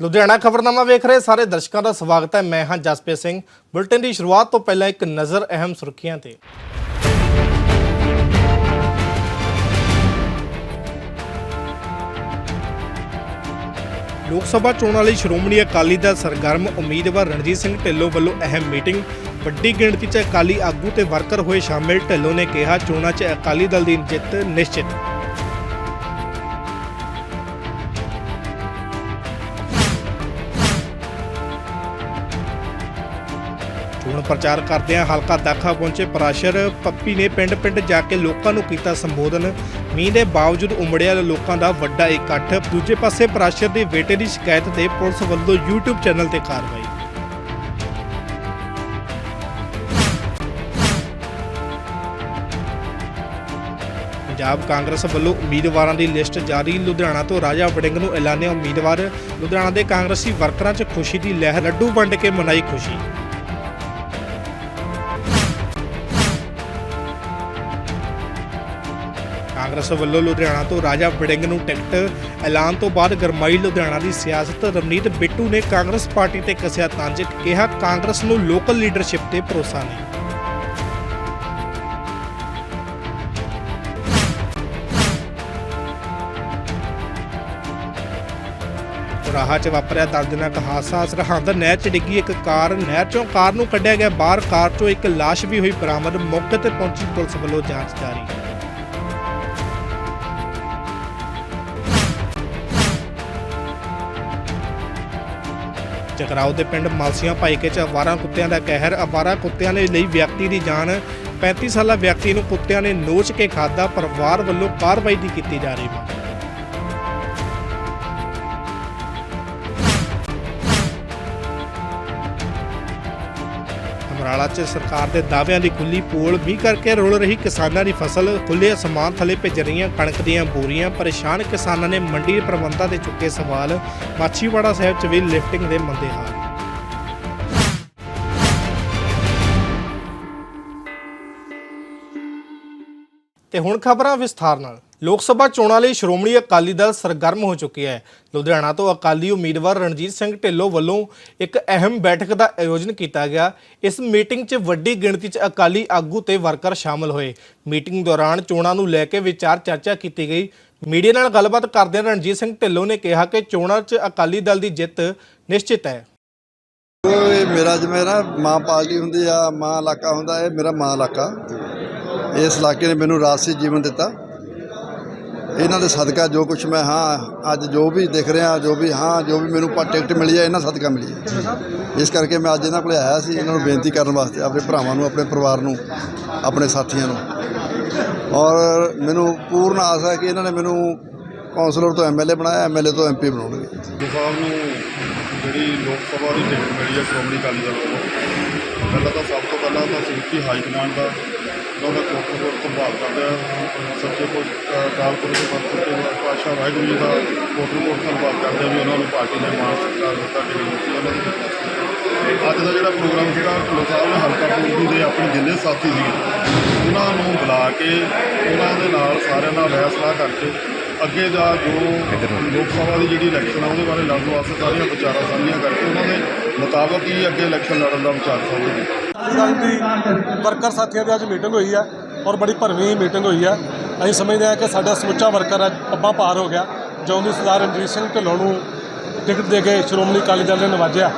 ਲੁਧਿਆਣਾ ਖਬਰਨਾਮਾ ਵੇਖ ਰਹੇ ਸਾਰੇ ਦਰਸ਼ਕਾਂ ਦਾ ਸਵਾਗਤ ਹੈ। ਮੈਂ ਹਾਂ ਜਸਪ੍ਰੀਤ ਸਿੰਘ। ਬੁਲਟਨ ਦੀ ਸ਼ੁਰੂਆਤ ਤੋਂ ਪਹਿਲਾਂ ਇੱਕ ਨਜ਼ਰ ਅਹਿਮ ਸੁਰਖੀਆਂ ਤੇ। ਲੋਕ ਸਭਾ ਚੋਣਾਂ ਲਈ ਸ਼੍ਰੋਮਣੀ ਅਕਾਲੀ ਦਲ ਸਰਗਰਮ ਉਮੀਦਵਾਰ ਰਣਜੀਤ ਸਿੰਘ ਢਿੱਲੋਂ ਵੱਲੋਂ ਅਹਿਮ ਮੀਟਿੰਗ। ਵੱਡੀ ਗਿਣਤੀ 'ਚ ਅਕਾਲੀ ਆਗੂ ਤੇ ਵਰਕਰ ਹੋਏ ਸ਼ਾਮਿਲ। ਢਿੱਲੋਂ ਨੇ ਕਿਹਾ, ਚੋਣਾਂ 'ਚ ਅਕਾਲੀ ਦਲ ਦੀ ਜਿੱਤ ਨਿਸ਼ਚਿਤ। ਚੋਣ ਪ੍ਰਚਾਰ ਕਰਦਿਆਂ ਹਲਕਾ ਦਾਖਾ ਪਹੁੰਚੇ ਪਰਾਸ਼ਰ ਪੱਪੀ ਨੇ ਪਿੰਡ-ਪਿੰਡ ਜਾ ਕੇ ਲੋਕਾਂ ਨੂੰ ਕੀਤਾ ਸੰਬੋਧਨ। ਮੀਂਹ ਦੇ ਬਾਵਜੂਦ ਉਮੜਿਆ ਲੋਕਾਂ ਦਾ ਵੱਡਾ ਇਕੱਠ। ਦੂਜੇ ਪਾਸੇ ਪਰਾਸ਼ਰ ਦੇ ਬੇਟੇ ਦੀ ਸ਼ਿਕਾਇਤ ਤੇ ਪੁਲਿਸ ਵੱਲੋਂ YouTube ਚੈਨਲ ਤੇ ਕਾਰਵਾਈ। ਪੰਜਾਬ ਕਾਂਗਰਸ ਵੱਲੋਂ ਉਮੀਦਵਾਰਾਂ ਦੀ ਲਿਸਟ ਜਾਰੀ। ਲੁਧਿਆਣਾ ਤੋਂ ਰਾਜਾ ਵੜਿੰਗ ਨੂੰ ਐਲਾਨਿਆ ਉਮੀਦਵਾਰ। ਲੁਧਿਆਣਾ ਦੇ ਕਾਂਗਰਸੀ ਵਰਕਰਾਂ 'ਚ ਖੁਸ਼ੀ ਦੀ ਲਹਿਰ। ਲੱਡੂ ਵੰਡ ਕੇ ਮਨਾਈ ਖੁਸ਼ੀ। ਕਾਂਗਰਸ ਵੱਲੋਂ ਲੁਧਿਆਣਾ ਤੋਂ ਰਾਜਾ ਵੜਿੰਗ ਨੂੰ ਟਿਕਟ ਐਲਾਨ ਤੋਂ ਬਾਅਦ ਗਰਮਾਈ ਲੁਧਿਆਣਾ ਦੀ ਸਿਆਸਤ ਰਵਨੀਤ ਬਿੱਟੂ ਨੇ ਕਾਂਗਰਸ ਪਾਰਟੀ ਤੇ ਕੱਸਿਆ ਤੰਜ ਕਿਹਾ ਕਾਂਗਰਸ ਨੂੰ ਲੋਕਲ ਲੀਡਰਸ਼ਿਪ ਤੇ ਭਰੋਸਾ ਨਹੀਂ। ਰਾਹ 'ਚ ਵਾਪਰਿਆ ਦਰਦਨਾਕ ਹਾਦਸਾ ਸਰਹੰਦ ਨਹਿਰ 'ਚ ਡਿੱਗੀ ਇੱਕ ਕਾਰ, ਨਹਿਰ 'ਚੋਂ ਕਾਰ ਨੂੰ ਕੱਢਿਆ ਗਿਆ ਬਾਹਰ, ਕਾਰ 'ਚੋਂ ਇੱਕ ਲਾਸ਼ ਵੀ ਹੋਈ ਬਰਾਮਦ, ਮੌਕੇ ਤੇ ਪਹੁੰਚੀ ਪੁਲਿਸ ਵੱਲੋਂ ਜਾਂਚ ਜਾਰੀ। ਜਗਰਾਉ ਦੇ ਪਿੰਡ ਮਾਲਸੀਆਂ ਭਾਈਕੇ ਚ ਅਵਾਰਾ ਕੁੱਤਿਆਂ ਦਾ ਕਹਿਰ। ਅਵਾਰਾ ਕੁੱਤਿਆਂ ਦੇ ਲਈ ਵਿਅਕਤੀ ਦੀ ਜਾਨ। 35 ਸਾਲਾ ਵਿਅਕਤੀ ਨੂੰ ਕੁੱਤਿਆਂ ਨੇ ਨੋਚ ਕੇ ਖਾਦਾ ਪਰਿਵਾਰ ਵੱਲੋਂ ਕਾਰਵਾਈ ਦੀ ਕੀਤੀ ਜਾ ਰਹੀ ਹੈ। ਸਮਰਾਲਾ 'ਚ ਸਰਕਾਰ ਦੇ ਦਾਅਵਿਆਂ ਦੀ ਖੁੱਲੀ ਪੋਲ। ਵੀ ਕਰਕੇ ਰੁਲ ਰਹੀ ਕਿਸਾਨਾਂ ਦੀ ਫਸਲ ਖੁੱਲੇ ਅਸਮਾਨ ਥਲੇ ਭਿੱਜ ਰਹੀਆਂ ਕਣਕ ਦੀਆਂ ਬੋਰੀਆਂ। ਪਰੇਸ਼ਾਨ ਕਿਸਾਨਾਂ ਨੇ ਮੰਡੀ ਪ੍ਰਬੰਧਾਂ ਤੇ ਚੁੱਕੇ ਸਵਾਲ। ਮਾਛੀਵਾੜਾ ਸਾਹਿਬ 'ਚ ਵੀ ਲਿਫਟਿੰਗ ਦੇ ਮੰਦੇ ਹਾਲ। ਤੇ ਹੁਣ ਖਬਰਾਂ ਵਿਸਥਾਰ ਨਾਲ। ਲੋਕ ਸਭਾ ਚੋਣਾਂ ਲਈ ਸ਼੍ਰੋਮਣੀ ਅਕਾਲੀ ਦਲ ਸਰਗਰਮ ਹੋ ਚੁੱਕਿਆ ਹੈ। ਲੁਧਿਆਣਾ ਤੋਂ ਅਕਾਲੀ ਉਮੀਦਵਾਰ ਰਣਜੀਤ ਸਿੰਘ ਢਿੱਲੋਂ ਵੱਲੋਂ ਇੱਕ ਅਹਿਮ ਬੈਠਕ ਦਾ ਆਯੋਜਨ ਕੀਤਾ ਗਿਆ। ਇਸ ਮੀਟਿੰਗ 'ਚ ਵੱਡੀ ਗਿਣਤੀ 'ਚ ਅਕਾਲੀ ਆਗੂ ਤੇ ਵਰਕਰ ਸ਼ਾਮਲ ਹੋਏ। ਮੀਟਿੰਗ ਦੌਰਾਨ ਚੋਣਾਂ ਨੂੰ ਲੈ ਕੇ ਵਿਚਾਰ ਚਰਚਾ ਕੀਤੀ ਗਈ। ਮੀਡੀਆ ਨਾਲ ਗੱਲਬਾਤ ਕਰਦਿਆਂ ਰਣਜੀਤ ਸਿੰਘ ਢਿੱਲੋਂ ਨੇ ਕਿਹਾ ਕਿ ਚੋਣਾਂ 'ਚ ਅਕਾਲੀ ਦਲ ਦੀ ਜਿੱਤ ਨਿਸ਼ਚਿਤ ਹੈ। ਇਹ ਮੇਰਾ ਜਿਵੇਂ ਨਾ ਮਾਂ ਪਾਰਟੀ ਹੁੰਦੀ ਆ, ਮਾਂ ਇਲਾਕਾ ਹੁੰਦਾ, ਇਹ ਮੇਰਾ ਮਾਂ ਇਲਾਕਾ। ਇਸ ਇਲਾਕੇ ਨੇ ਮੈਨੂੰ ਰਾਜਸੀ ਜੀਵਨ ਦਿੱਤਾ। ਇਹਨਾਂ ਦੇ ਸਦਕਾ ਜੋ ਕੁਝ ਮੈਂ ਹਾਂ ਅੱਜ ਜੋ ਵੀ ਦਿਖ ਰਿਹਾ ਜੋ ਵੀ ਹਾਂ ਜੋ ਵੀ ਮੈਨੂੰ ਪਾ ਟਿਕਟ ਮਿਲੀ ਹੈ ਇਹਨਾਂ ਸਦਕਾ ਮਿਲੀ ਹੈ। ਇਸ ਕਰਕੇ ਮੈਂ ਅੱਜ ਇਹਨਾਂ ਕੋਲੇ ਆਇਆ ਸੀ ਇਹਨਾਂ ਨੂੰ ਬੇਨਤੀ ਕਰਨ ਵਾਸਤੇ ਆਪਣੇ ਭਰਾਵਾਂ ਨੂੰ ਆਪਣੇ ਪਰਿਵਾਰ ਨੂੰ ਆਪਣੇ ਸਾਥੀਆਂ ਨੂੰ। ਔਰ ਮੈਨੂੰ ਪੂਰਨ ਆਸ ਹੈ ਕਿ ਇਹਨਾਂ ਨੇ ਮੈਨੂੰ ਕੌਂਸਲਰ ਤੋਂ ਐਮਐਲਏ ਬਣਾਇਆ ਐਮਐਲਏ ਤੋਂ ਐਮਪੀ ਬਣਾਉਣਗੇ। ਸਾਹਿਬ ਨੂੰ ਜਿਹੜੀ ਲੋਕ ਸਭਾ ਦੀ ਟਿਕਟ ਮਿਲੀ ਹੈ ਸ਼੍ਰੋਮਣੀ ਅਕਾਲੀ ਦਲ ਵੱਲੋਂ ਪਹਿਲਾਂ ਤਾਂ ਸਭ ਤੋਂ ਪਹਿਲਾਂ ਤਾਂ ਸਮੁੱਚੀ ਹਾਈ ਕਮਾਂਡ ਦਾ ਉਹਨਾਂ ਦਾ ਕੋਟ ਕੋਟ ਸੰਭਾਲ ਕਰਦਾ ਹੈ। ਸੱਚੇ ਕਾਲ ਪੁਰਖ ਪਰਸਤੇ ਦੇ ਪਾਸ਼ਾ ਵਾਹਿਗੁਰੂ ਜੀ ਦਾ ਕੋਟ ਕੋਟ ਸੰਭਾਲ ਕਰਦੇ ਵੀ ਉਹਨਾਂ ਨੂੰ ਪਾਰਟੀ ਨੇ ਮਾਨ ਸਤਿਕਾਰ ਦਿੱਤਾ ਕਿ ਦਿੱਤੀ ਉਹਨਾਂ ਦੀ ਅੱਜ ਦਾ ਜਿਹੜਾ ਪ੍ਰੋਗਰਾਮ ਸੀਗਾ ਸਾਹਿਬ ਨੇ ਹਲਕਾ ਪੂਰਬੀ ਦੇ ਆਪਣੇ ਜਿੰਨੇ ਸਾਥੀ ਸੀਗੇ ਉਹਨਾਂ ਨੂੰ ਬੁਲਾ ਕੇ ਉਹਨਾਂ ਦੇ ਨਾਲ ਸਾਰਿਆਂ ਨਾਲ ਸਲਾਹ ਕਰਕੇ ਅੱਗੇ ਦਾ ਜੋ ਲੋਕ ਸਭਾ ਦੀ ਜਿਹੜੀ ਇਲੈਕਸ਼ਨ ਆ ਉਹਦੇ ਬਾਰੇ ਲੜਨ ਵਾਸਤੇ ਸਾਰੀਆਂ ਵਿਚਾਰਾਂ ਸਾਂਝੀਆਂ ਕਰਕੇ ਉਹਨਾਂ ਦੇ ਮੁਤਾਬਕ ਹੀ ਅੱਗੇ ਇਲੈਕਸ਼ਨ ਲੜਨ ਦਾ ਵਿਚਾਰ ਸਾਂਝਾ ਕੀਤਾ ਦੀ ਵਰਕਰ ਸਾਥੀਆਂ ਦੀ ਅੱਜ ਮੀਟਿੰਗ ਹੋਈ ਹੈ ਔਰ ਬੜੀ ਭਰਵੀਂ ਮੀਟਿੰਗ ਹੋਈ ਹੈ ਅਸੀਂ ਸਮਝਦੇ ਹਾਂ ਕਿ ਸਾਡਾ ਸਮੁੱਚਾ ਵਰਕਰ ਅੱਜ ਪੱਬਾਂ ਪਾਰ ਹੋ ਗਿਆ। ਜਿਉਂ ਦੀ ਸਰਦਾਰ ਰਣਜੀਤ ਸਿੰਘ ਢਿੱਲੋਂ ਨੂੰ ਟਿਕਟ ਦੇ ਕੇ ਸ਼੍ਰੋਮਣੀ ਅਕਾਲੀ ਦਲ ਨੇ ਨਵਾਜਿਆ।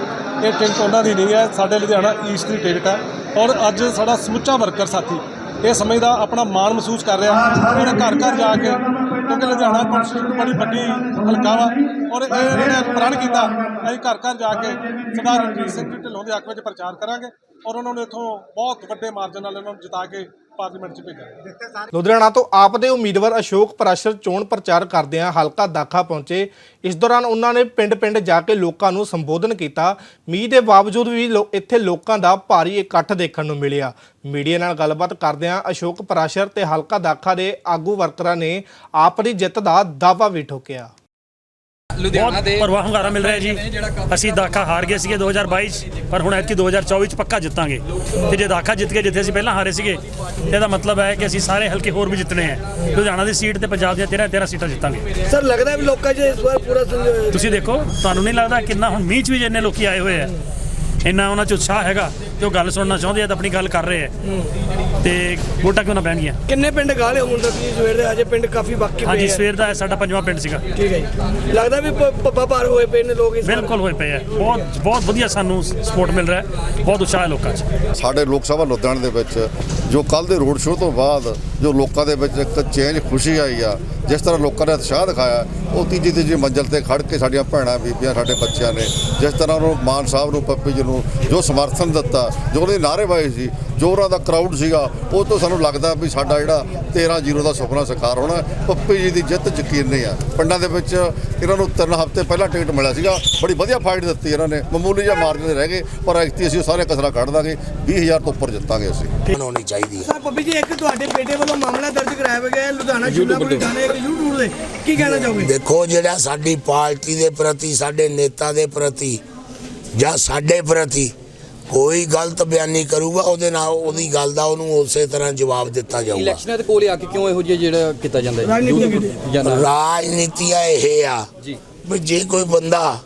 ਇਹ ਟਿਕਟ ਉਹਨਾਂ ਦੀ ਨਹੀਂ ਹੈ ਸਾਡੇ ਲੁਧਿਆਣਾ ਈਸਟ ਦੀ ਟਿਕਟ ਹੈ। ਔਰ ਅੱਜ ਸਾਡਾ ਸਮੁੱਚਾ ਵਰਕਰ ਸਾਥੀ ਇਹ ਸਮਝਦਾ ਆਪਣਾ ਮਾਣ ਮਹਿਸੂਸ ਕਰ ਰਿਹਾ। ਉਹਨੇ ਘਰ ਘਰ ਜਾ ਕੇ ਕਿਉਂਕਿ ਲੁਧਿਆਣਾ ਕੌਂਸਟੀਟਿਊਸ਼ਨ ਬੜੀ ਵੱਡੀ ਹਲਕਾ ਵਾ। ਔਰ ਇਹ ਇਹਨਾਂ ਨੇ ਪ੍ਰਣ ਕੀਤਾ, ਅਸੀਂ ਘਰ ਘਰ ਜਾ ਕੇ ਸਰਦਾਰ ਰਣਜੀਤ ਸਿੰਘ ਜੀ ਢਿੱਲੋਂ ਦੇ ਹੱਕ ਵਿੱਚ ਪ੍ਰਚਾਰ ਕਰਾਂਗੇ ਔਰ ਉਹਨਾਂ ਨੂੰ ਇੱਥੋਂ ਬਹੁਤ ਵੱਡੇ ਮਾਰਜਨ ਨਾਲ ਇਹਨਾਂ ਨੂੰ ਜਿਤਾ ਕੇ ਪਾਰਲੀਮੈਂਟ 'ਚ ਭੇਜਾਂਗੇ। ਲੁਧਿਆਣਾ ਤੋਂ ਆਪ ਦੇ ਉਮੀਦਵਾਰ ਅਸ਼ੋਕ ਪਰਾਸ਼ਰ ਚੋਣ ਪ੍ਰਚਾਰ ਕਰਦਿਆਂ ਹਲਕਾ ਦਾਖਾ ਪਹੁੰਚੇ। ਇਸ ਦੌਰਾਨ ਉਹਨਾਂ ਨੇ ਪਿੰਡ-ਪਿੰਡ ਜਾ ਕੇ ਲੋਕਾਂ ਨੂੰ ਸੰਬੋਧਨ ਕੀਤਾ। ਮੀਂਹ ਦੇ ਬਾਵਜੂਦ ਵੀ ਲੋ- ਇੱਥੇ ਲੋਕਾਂ ਦਾ ਭਾਰੀ ਇਕੱਠ ਦੇਖਣ ਨੂੰ ਮਿਲਿਆ। ਮੀਡੀਆ ਨਾਲ ਗੱਲਬਾਤ ਕਰਦਿਆਂ ਅਸ਼ੋਕ ਪ੍ਰਾਸ਼ਰ ਤੇ ਹਲਕਾ ਦਾਖਾ ਦੇ ਆਗੂ ਵਰਕਰਾਂ ਨੇ ਆਪ ਦੀ ਜਿੱਤ ਦਾ ਦਾਅਵਾ ਵੀ ਠੋਕਿਆ। ਲੁਧਿਆਣਾ ਦੇ ਭਰਵਾ ਹੁੰਗਾਰਾ ਮਿਲ ਰਿਹਾ ਜੀ। ਅਸੀਂ ਦਾਖਾ ਹਾਰ ਗਏ ਸੀਗੇ 2022 'ਚ, ਪਰ ਹੁਣ ਐਤਕੀ 2024 ਚ ਪੱਕਾ ਜਿੱਤਾਂਗੇ। ਤੇ ਜੇ ਦਾਖਾ ਜਿੱਤ ਕੇ ਜਿੱਥੇ ਅਸੀਂ ਪਹਿਲਾਂ ਹਾਰੇ ਸੀਗੇ ਤੇ ਇਹਦਾ ਮਤਲਬ ਹੈ ਕਿ ਅਸੀਂ ਸਾਰੇ ਹਲਕੇ ਹੋਰ ਵੀ ਜਿੱਤਣੇ ਹੈ ਲੁਧਿਆਣਾ ਦੀ ਸੀਟ ਤੇ ਪੰਜਾਬ ਦੀਆਂ 13 13 ਸੀਟਾਂ ਜਿੱਤਾਂਗੇ। ਸਰ ਲੱਗਦਾ ਵੀ ਲੋਕਾਂ 'ਚ ਇਸ ਵਾਰ ਪੂਰਾ ਤੁਸੀਂ ਦੇਖੋ ਤੁਹਾਨੂੰ ਨਹੀਂ ਲੱਗਦਾ ਕਿੰਨਾ ਹੁਣ ਮੀਂਹ 'ਚ ਵੀ ਜਿੰਨੇ ਲੋਕੀ ਆਏ ਹੋਏ ਆ। ਇੰਨਾ ਉਹਨਾਂ 'ਚ ਉਤਸ਼ਾਹ ਹੈਗਾ ਤੇ ਉਹ ਗੱਲ ਸੁਣਨਾ ਚਾਹੁੰਦੇ ਆ ਤਾਂ ਆਪਣੀ ਗੱਲ ਕਰ ਰਹੇ ਆ। ਤੇ ਵੋਟਾਂ ਕਿਉਂ ਨਾ ਪੈਣਗੀਆਂ? ਕਿੰਨੇ ਪਿੰਡ ਗਾਲੇ ਹੁਣ ਤੱਕ ਜੀ ਸਵੇਰ ਦੇ ਅਜੇ ਪਿੰਡ ਕਾਫੀ ਬਾਕੀ ਹਾਂਜੀ ਪਏ ਆ। ਸਵੇਰ ਦਾ ਸਾਡਾ ਪੰਜਵਾਂ ਪਿੰਡ ਸੀਗਾ। ਠੀਕ ਹੈ ਜੀ। ਲੱਗਦਾ ਵੀ ਪੱਪਾ ਪਾਰ ਹੋਏ ਪਏ ਨੇ ਲੋਕ ਇਸ। ਬਿਲਕੁਲ ਹੋਏ ਪਏ ਆ। ਬਹੁਤ ਬਹੁਤ ਵਧੀਆ ਸਾਨੂੰ ਸਪੋਰਟ ਮਿਲ ਰਿਹਾ ਹੈ। ਬਹੁਤ ਉਤਸ਼ਾਹ ਹੈ ਲੋਕਾਂ 'ਚ। ਸਾਡੇ ਲੋਕ ਸਭਾ ਲੁਧਿਆਣਾ ਦੇ ਵਿੱਚ ਜੋ ਕੱਲ ਦੇ ਰੋਡ ਸ਼ੋਅ ਤੋਂ ਬਾਅਦ ਜੋ ਲੋਕਾਂ ਦੇ ਵਿੱਚ ਇੱਕ ਚੇਂਜ ਖੁਸ਼ੀ ਆਈ ਆ ਜਿਸ ਤਰ੍ਹਾਂ ਲੋਕਾਂ ਨੇ ਉਤਸ਼ਾਹ ਦਿਖਾਇਆ ਉਹ ਤੀਜੀ ਤੀਜੀ ਮੰਜ਼ਲ ਤੇ ਖੜ ਕੇ ਸਾਡੀਆਂ ਭੈਣਾਂ ਬੀਬੀਆਂ ਸਾਡੇ ਬੱਚਿਆਂ ਨੇ ਜਿਸ ਤਰ੍ਹਾਂ ਉਹ ਮਾਨ ਸਾਹਿਬ ਨੂੰ ਪੱਪੀ ਜੀ ਨੂੰ ਜੋ ਸਮਰਥਨ ਦਿੱਤਾ ਜੋ ਉਹਦੇ ਨਾਅਰੇਬਾਜ਼ੀ ਸੀ ਜੋ ਉਹਨਾਂ ਦਾ ਕਰਾਊਡ ਸੀਗਾ ਉਹ ਤੋਂ ਸਾਨੂੰ ਲੱਗਦਾ ਵੀ ਸਾਡਾ ਜਿਹੜਾ 13-0 ਦਾ ਸੁਪਨਾ ਸਾਕਾਰ ਹੋਣਾ। ਪੱਪੀ ਜੀ ਦੀ ਜਿੱਤ ਯਕੀਨੀ ਆ। ਪਿੰਡਾਂ ਦੇ ਵਿੱਚ ਇਹਨਾਂ ਨੂੰ ਤਿੰਨ ਹਫ਼ਤੇ ਪਹਿਲਾਂ ਟਿਕਟ ਮਿਲਿਆ ਸੀਗਾ ਬੜੀ ਵਧੀਆ ਫਾਈਟ ਦਿੱਤੀ ਇਹਨਾਂ ਨੇ। ਮਾਮੂਲੀ ਜਿਹਾ ਮਾਰਜਨ ਦੇ ਰਹਿ ਗਏ ਪਰ ਐਕਤੀ ਅਸੀਂ ਉਹ ਸਾਰੇ ਕਸਰਾ ਕੱਢ ਦਾਂਗੇ 20000 ਤੋਂ ਉੱਪਰ ਜਿੱਤਾਂਗੇ ਅਸੀਂ। ਬਣਾਉਣੀ ਚਾਹੀਦੀ ਹੈ ਸਰ ਪੱਪੀ ਜੀ ਇੱਕ ਤੁਹਾਡੇ ਬੇਟੇ ਵੱਲੋਂ ਮਾਮਲਾ ਦਰਜ ਕਰਾਇਆ ਗਿਆ ਹੈ ਲੁਧਿਆਣਾ ਸ਼ਿਮਲਾਪੁਰੀ ਥਾਣੇ ਇੱਕ YouTube ਦੇ ਕੀ ਕਹਿਣਾ ਚਾਹੋਗੇ? ਦੇਖੋ ਜਿਹੜਾ ਸਾਡੀ ਪਾਰਟੀ ਦੇ ਪ੍ਰਤੀ ਸਾਡੇ ਨੇਤਾ ਦੇ ਪ੍ਰਤੀ ਜਾਂ ਸਾਡੇ ਪ੍ਰਤੀ ਕੋਈ ਗਲਤ ਬਿਆਨੀ ਕਰੂਗਾ ਉਹਦੇ ਨਾਲ ਉਹਦੀ ਗੱਲ ਦਾ ਉਹਨੂੰ ਉਸੇ ਤਰ੍ਹਾਂ ਜਵਾਬ ਦਿੱਤਾ ਜਾਊਗਾ। ਇਲੈਕਸ਼ਨਾਂ ਦੇ ਕੋਲ ਆ ਕੇ ਕਿਉਂ ਇਹੋ ਜਿਹਾ ਜਿਹੜਾ ਕੀਤਾ ਜਾਂਦਾ ਹੈ? ਰਾਜਨੀਤੀ ਇਹ ਆ ਜੀ। ਵੀ ਜੇ ਕੋਈ ਬੰਦਾ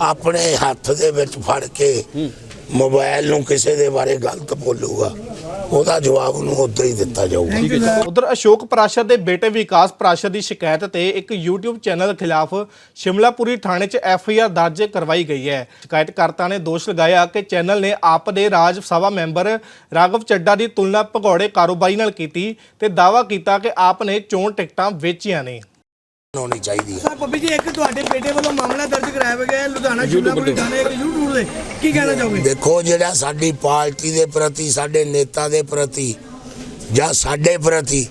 ਆਪਣੇ ਹੱਥ ਦੇ ਵਿੱਚ ਫੜ ਕੇ ਮੋਬਾਈਲ ਨੂੰ ਕਿਸੇ ਦੇ ਬਾਰੇ ਗਲਤ ਬੋਲੂਗਾ ਉਹਦਾ ਜਵਾਬ ਉਹਨੂੰ ਉਦੋਂ ਹੀ ਦਿੱਤਾ ਜਾਊਗਾ। ਉਧਰ ਅਸ਼ੋਕ ਪ੍ਰਾਸ਼ਦ ਦੇ ਬੇਟੇ ਵਿਕਾਸ ਪ੍ਰਾਸ਼ਦ ਦੀ ਸ਼ਿਕਾਇਤ ਤੇ ਇੱਕ YouTube ਚੈਨਲ ਖਿਲਾਫ ਸ਼ਿਮਲਾਪੁਰੀ ਥਾਣੇ 'ਚ ਐਫਆਈਆਰ ਦਰਜ ਕਰਵਾਈ ਗਈ ਹੈ। ਸ਼ਿਕਾਇਤਕਰਤਾ ਨੇ ਦੋਸ਼ ਲਗਾਇਆ ਕਿ ਚੈਨਲ ਨੇ ਆਪ ਦੇ ਰਾਜ ਸਭਾ ਮੈਂਬਰ ਰਾਘਵ ਚੱਡਾ ਦੀ ਤੁਲਨਾ ਭਗੌੜੇ ਕਾਰੋਬਾਰੀ ਨਾਲ ਕੀਤੀ ਤੇ ਦਾਅਵਾ ਕੀਤਾ ਕਿ ਆਪ ਨੇ ਚੋਣ ਟਿਕਟਾਂ ਵੇਚੀਆਂ ਨੇ। ਬਣਾਉਣੀ ਚਾਹੀਦੀ ਹੈ। ਸਰ ਪੱਪੀ ਜੀ ਇੱਕ ਤੁਹਾਡੇ ਬੇਟੇ ਵੱਲੋਂ ਮਾਮਲਾ ਦਰਜ ਕਰਾਇਆ ਗਿਆ ਹੈ ਲੁਧਿਆਣਾ ਸ਼ਿਮਲਾਪੁਰੀ ਥਾਣੇ ਇੱਕ YouTube ਦੇ। ਕੀ ਕਹਿਣਾ ਚਾਹੋਗੇ? ਦੇਖੋ ਜਿਹੜਾ ਸਾਡੀ ਪਾਰਟੀ ਦੇ ਪ੍ਰਤੀ ਸਾਡੇ ਨੇਤਾ ਦੇ ਪ੍ਰਤੀ ਜਾਂ ਸਾਡੇ ਪ੍ਰਤੀ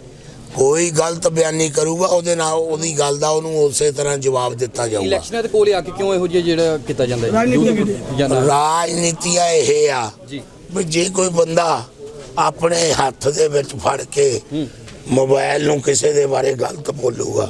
ਕੋਈ ਗਲਤ ਬਿਆਨੀ ਕਰੂਗਾ ਉਹਦੇ ਨਾਲ ਉਹਦੀ ਗੱਲ ਦਾ ਉਹਨੂੰ ਉਸੇ ਤਰ੍ਹਾਂ ਜਵਾਬ ਦਿੱਤਾ ਜਾਊਗਾ। ਇਲੈਕਸ਼ਨਾਂ ਦੇ ਕੋਲ ਆ ਕੇ ਕਿਉਂ ਇਹੋ ਜਿਹਾ ਜਿਹੜਾ ਕੀਤਾ ਜਾਂਦਾ ਹੈ? ਰਾਜਨੀਤੀ ਇਹ ਆ ਜੀ। ਵੀ ਜੇ ਕੋਈ ਬੰਦਾ ਆਪਣੇ ਹੱਥ ਦੇ ਵਿੱਚ ਫੜ ਕੇ ਮੋਬਾਈਲ ਨੂੰ ਕਿਸੇ ਦੇ ਬਾਰੇ ਗਲਤ ਬੋਲੂਗਾ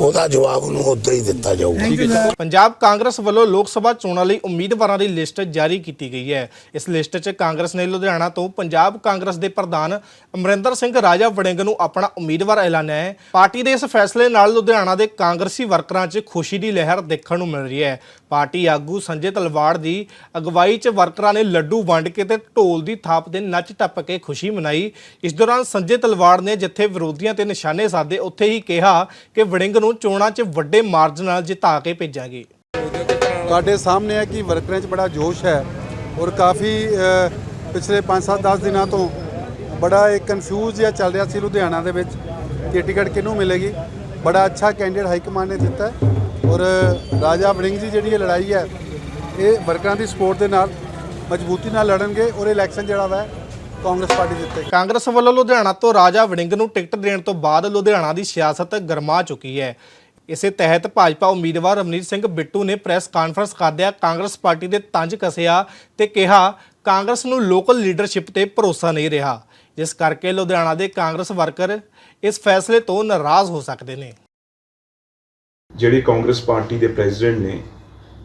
ਉਹਦਾ ਜਵਾਬ ਉਹਨੂੰ ਉਦੋਂ ਹੀ ਦਿੱਤਾ ਜਾਊਗਾ। ਪੰਜਾਬ ਕਾਂਗਰਸ ਵੱਲੋਂ ਲੋਕ ਸਭਾ ਚੋਣਾਂ ਲਈ ਉਮੀਦਵਾਰਾਂ ਦੀ ਲਿਸਟ ਜਾਰੀ ਕੀਤੀ ਗਈ ਹੈ। ਇਸ ਲਿਸਟ 'ਚ ਕਾਂਗਰਸ ਨੇ ਲੁਧਿਆਣਾ ਤੋਂ ਪੰਜਾਬ ਕਾਂਗਰਸ ਦੇ ਪ੍ਰਧਾਨ ਅਮਰਿੰਦਰ ਸਿੰਘ ਰਾਜਾ ਵੜਿੰਗ ਨੂੰ ਆਪਣਾ ਉਮੀਦਵਾਰ ਐਲਾਨਿਆ ਹੈ। ਪਾਰਟੀ ਦੇ ਇਸ ਫੈਸਲੇ ਨਾਲ ਲੁਧਿਆਣਾ ਦੇ ਕਾਂਗਰਸੀ ਵਰਕਰਾਂ 'ਚ ਖੁਸ਼ੀ ਦੀ ਲਹਿਰ ਦੇਖਣ ਨੂੰ ਮਿਲ ਰਹੀ ਹੈ। ਪਾਰਟੀ ਆਗੂ ਸੰਜੇ ਤਲਵਾੜ ਦੀ ਅਗਵਾਈ 'ਚ ਵਰਕਰਾਂ ਨੇ ਲੱਡੂ ਵੰਡ ਕੇ ਤੇ ਢੋਲ ਦੀ ਥਾਪ ਦੇ ਨੱਚ ਟੱਪ ਕੇ ਖੁਸ਼ੀ ਮਨਾਈ। ਇਸ ਦੌਰਾਨ ਸੰਜੇ ਤਲਵਾੜ ਨੇ ਜਿੱਥੇ ਵਿਰੋਧੀਆਂ ਤੇ ਨਿਸ਼ਾਨੇ ਸਾਧੇ, ਉੱਥੇ ਹੀ ਕਿਹਾ ਕਿ ਵੜਿੰਗ ਨੂੰ ਚੋਣਾਂ 'ਚ ਵੱਡੇ ਮਾਰਜਨ ਨਾਲ ਜਿਤਾ ਕੇ ਭੇਜਾਂਗੇ। ਤੁਹਾਡੇ ਸਾਹਮਣੇ ਹੈ ਕਿ ਵਰਕਰਾਂ 'ਚ ਬੜਾ ਜੋਸ਼ ਹੈ ਔਰ ਕਾਫੀ ਪਿਛਲੇ 5-7 10 ਦਿਨਾਂ ਤੋਂ ਬੜਾ ਇੱਕ ਕਨਫਿਊਜ਼ ਜਿਹਾ ਚੱਲ ਰਿਹਾ ਸੀ ਲੁਧਿਆਣਾ ਦੇ ਵਿੱਚ ਕਿ ਟਿਕਟ ਕਿਹਨੂੰ ਮਿਲੇਗੀ। ਬੜਾ ਅੱਛਾ ਕੈਂਡੀਡੇਟ ਹਾਈ ਕਮਾਂਡ ਨੇ ਦਿੱਤਾ ਔਰ ਰਾਜਾ ਵੜਿੰਗ ਦੀ ਜਿਹੜੀ ਇਹ ਲੜਾਈ ਹੈ, ਇਹ ਵਰਕਰਾਂ ਦੀ ਸਪੋਰਟ ਦੇ ਨਾਲ, ਮਜ਼ਬੂਤੀ ਨਾਲ ਲੜਨਗੇ ਔਰ ਇਲੈਕਸ਼ਨ ਜਿਹੜਾ ਵਾ, ਕਾਂਗਰਸ ਪਾਰਟੀ ਜਿੱਤੇਗੀ ਕਾਂਗਰਸ ਵੱਲੋਂ ਲੁਧਿਆਣਾ ਤੋਂ ਰਾਜਾ ਵੜਿੰਗ ਨੂੰ ਟਿਕਟ ਦੇਣ ਤੋਂ ਬਾਅਦ ਲੁਧਿਆਣਾ ਦੀ ਸਿਆਸਤ ਗਰਮਾ ਚੁੱਕੀ ਹੈ। ਇਸੇ ਤਹਿਤ ਭਾਜਪਾ ਉਮੀਦਵਾਰ ਰਮਨੀਤ ਸਿੰਘ ਬਿੱਟੂ ਨੇ ਪ੍ਰੈਸ ਕਾਨਫਰੰਸ ਕਰਦਿਆਂ ਕਾਂਗਰਸ ਪਾਰਟੀ ਦੇ ਤੰਜ ਕਸਿਆ ਤੇ ਕਿਹਾ, ਕਾਂਗਰਸ ਨੂੰ ਲੋਕਲ ਲੀਡਰਸ਼ਿਪ ਤੇ ਭਰੋਸਾ ਨਹੀਂ ਰਿਹਾ। ਜਿਸ ਕਰਕੇ ਲੁਧਿਆਣਾ ਦੇ ਕਾਂਗਰਸ ਵਰਕਰ ਇਸ ਫੈਸਲੇ ਤੋਂ ਨਾਰਾਜ਼ ਹੋ ਸਕਦੇ ਨੇ। ਜਿਹੜੇ ਕਾਂਗਰਸ ਪਾਰਟੀ ਦੇ ਪ੍ਰੈਜ਼ੀਡੈਂਟ ਨੇ,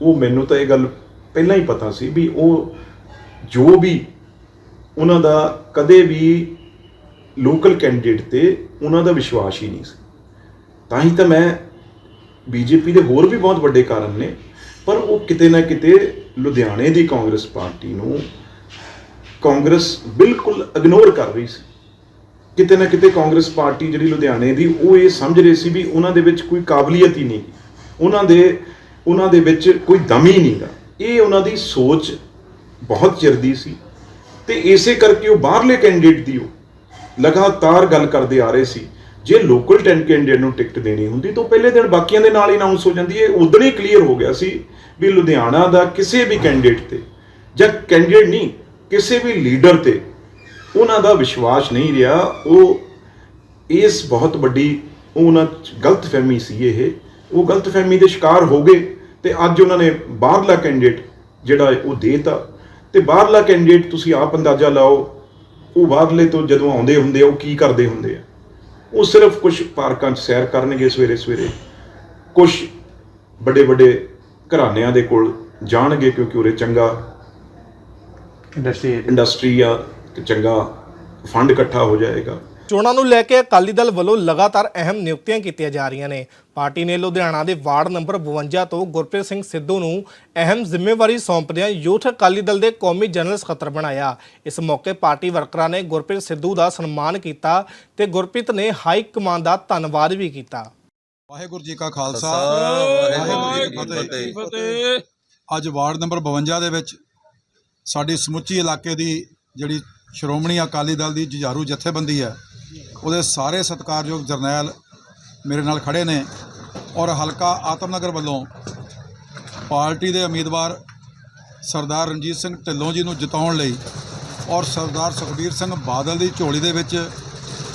ਉਹ ਮੈਨੂੰ ਤਾਂ ਇਹ ਗੱਲ ਪਹਿਲਾਂ ਹੀ ਪਤਾ ਸੀ ਵੀ ਉਹ ਜੋ ਵੀ ਉਹਨਾਂ ਦਾ ਕਦੇ ਵੀ ਲੋਕਲ ਕੈਂਡੀਡੇਟ ਤੇ ਉਹਨਾਂ ਦਾ ਵਿਸ਼ਵਾਸ ਹੀ ਨਹੀਂ ਸੀ। ਤਾਂ ਹੀ ਤਾਂ ਮੈਂ ਬੀਜੇਪੀ ਦੇ ਹੋਰ ਵੀ ਬਹੁਤ ਵੱਡੇ ਕਾਰਨ ਨੇ, ਪਰ ਉਹ ਕਿਤੇ ਨਾ ਕਿਤੇ ਲੁਧਿਆਣੇ ਦੀ ਕਾਂਗਰਸ ਪਾਰਟੀ ਨੂੰ ਕਾਂਗਰਸ ਬਿਲਕੁਲ ਇਗਨੋਰ ਕਰ ਰਹੀ ਸੀ। ਕਿਤੇ ਨਾ ਕਿਤੇ ਕਾਂਗਰਸ ਪਾਰਟੀ ਜਿਹੜੀ ਲੁਧਿਆਣੇ ਦੀ, ਉਹ ਇਹ ਸਮਝ ਰਹੀ ਸੀ ਵੀ ਉਹਨਾਂ ਦੇ ਵਿੱਚ ਕੋਈ ਕਾਬਲੀਅਤ ਹੀ ਨਹੀਂ। ਉਹਨਾਂ ਦੇ ਉਹਨਾਂ ਦੇ ਵਿੱਚ ਕੋਈ ਦਮ ਹੀ ਨਹੀਂਗਾ ਇਹ ਉਹਨਾਂ ਦੀ ਸੋਚ ਬਹੁਤ ਚਿਰ ਦੀ ਸੀ। ਤੇ ਇਸੇ ਕਰਕੇ ਉਹ ਬਾਹਰਲੇ ਕੈਂਡੀਡੇਟ ਦੀ ਉਹ ਲਗਾਤਾਰ ਗੱਲ ਕਰਦੇ ਆ ਰਹੇ ਸੀ। ਜੇ ਲੋਕਲ 10 ਕੈਂਡੀਡੇਟ ਨੂੰ ਟਿਕਟ ਦੇਣੀ ਹੁੰਦੀ ਤਾਂ ਉਹ ਪਹਿਲੇ ਦਿਨ ਬਾਕੀਆਂ ਦੇ ਨਾਲ ਹੀ ਅਨਾਉਂਸ ਹੋ ਜਾਂਦੀ ਹੈ। ਉਦੋਂ ਹੀ ਕਲੀਅਰ ਹੋ ਗਿਆ ਸੀ ਵੀ ਲੁਧਿਆਣਾ ਦਾ ਕਿਸੇ ਵੀ ਕੈਂਡੀਡੇਟ ਤੇ ਜਾਂ ਕੈਂਡੀਡੇਟ ਨਹੀਂ, ਕਿਸੇ ਵੀ ਲੀਡਰ ਤੇ ਉਹਨਾਂ ਦਾ ਵਿਸ਼ਵਾਸ ਨਹੀਂ ਰਿਹਾ। ਉਹ ਇਸ ਬਹੁਤ ਵੱਡੀ ਉਹਨਾਂ 'ਚ ਗਲਤਫਹਿਮੀ ਸੀ ਇਹ। ਉਹ ਗਲਤਫਹਿਮੀ ਦੇ ਸ਼ਿਕਾਰ ਹੋ ਗਏ ਤੇ ਅੱਜ ਉਹਨਾਂ ਨੇ ਬਾਹਰਲਾ ਕੈਂਡੀਡੇਟ ਜਿਹੜਾ ਉਹ ਦੇਤਾ। ਤੇ ਬਾਹਰਲਾ ਕੈਂਡੀਡੇਟ ਤੁਸੀਂ ਆਪ ਅੰਦਾਜ਼ਾ ਲਾਓ ਉਹ ਬਾਹਰਲੇ ਤੋਂ ਜਦੋਂ ਆਉਂਦੇ ਹੁੰਦੇ ਆ ਉਹ ਕੀ ਕਰਦੇ ਹੁੰਦੇ ਆ? ਉਹ ਸਿਰਫ ਕੁਝ ਪਾਰਕਾਂ 'ਚ ਸੈਰ ਕਰਨਗੇ ਸਵੇਰੇ ਸਵੇਰੇ। ਕੁਝ ਵੱਡੇ ਵੱਡੇ ਘਰਾਣਿਆਂ ਦੇ ਕੋਲ ਜਾਣਗੇ ਕਿਉਂਕਿ ਉਰੇ ਚੰਗਾ ਇੰਡਸਟਰੀ ਇੰਡਸਟਰੀ ਆ। ਤੇ ਚੰਗਾ ਫੰਡ ਇਕੱਠਾ ਹੋ ਜਾਏਗਾ। ਚੋਣਾਂ ਨੂੰ ਲੈ ਕੇ ਅਕਾਲੀ ਦਲ ਵੱਲੋਂ ਲਗਾਤਾਰ ਅਹਿਮ ਨਿਯੁਕਤੀਆਂ ਕੀਤੀਆਂ ਜਾ ਰਹੀਆਂ ਨੇ। ਪਾਰਟੀ ਨੇ ਲੁਧਿਆਣਾ ਦੇ ਵਾਰਡ ਨੰਬਰ 52 ਤੋਂ ਗੁਰਪ੍ਰੀਤ ਸਿੰਘ ਸਿੱਧੂ ਨੂੰ ਅਹਿਮ ਜ਼ਿੰਮੇਵਾਰੀ ਸੌਂਪਦਿਆਂ ਯੂਥ ਅਕਾਲੀ ਦਲ ਦੇ ਕੌਮੀ ਜਨਰਲ ਸਕੱਤਰ ਬਣਾਇਆ। ਇਸ ਮੌਕੇ ਪਾਰਟੀ ਵਰਕਰਾਂ ਨੇ ਗੁਰਪ੍ਰੀਤ ਸਿੱਧੂ ਦਾ ਸਨਮਾਨ ਕੀਤਾ ਤੇ ਗੁਰਪ੍ਰੀਤ ਨੇ ਹਾਈ ਕਮਾਂਡ ਦਾ ਧੰਨਵਾਦ ਵੀ ਕੀਤਾ। ਵਾਹਿਗੁਰੂ ਜੀ ਕਾ ਖਾਲਸਾ ਵਾਹਿਗੁਰੂ ਜੀ ਕੀ ਫਤਿਹ। ਅੱਜ ਵਾਰਡ ਨੰਬਰ 52 ਦੇ ਵਿੱਚ ਸਾਡੀ ਸਮੁੱਚੀ ਇਲਾਕੇ ਦੀ ਜਿਹੜੀ ਸ਼੍ਰੋਮਣੀ ਅਕਾਲੀ ਦਲ ਦੀ ਜੁਝਾਰੂ ਜਥੇਬੰਦੀ ਹੈ। ਉਹਦੇ ਸਾਰੇ ਸਤਿਕਾਰਯੋਗ ਜਰਨੈਲ ਮੇਰੇ ਨਾਲ ਖੜੇ ਨੇ ਔਰ ਹਲਕਾ ਆਤਮਨਗਰ ਵੱਲੋਂ ਪਾਰਟੀ ਦੇ ਉਮੀਦਵਾਰ ਸਰਦਾਰ ਰਣਜੀਤ ਸਿੰਘ ਢਿੱਲੋਂ ਜੀ ਨੂੰ ਜਿਤਾਉਣ ਲਈ ਔਰ ਸਰਦਾਰ ਸੁਖਬੀਰ ਸਿੰਘ ਬਾਦਲ ਦੀ ਝੋਲੀ ਦੇ ਵਿੱਚ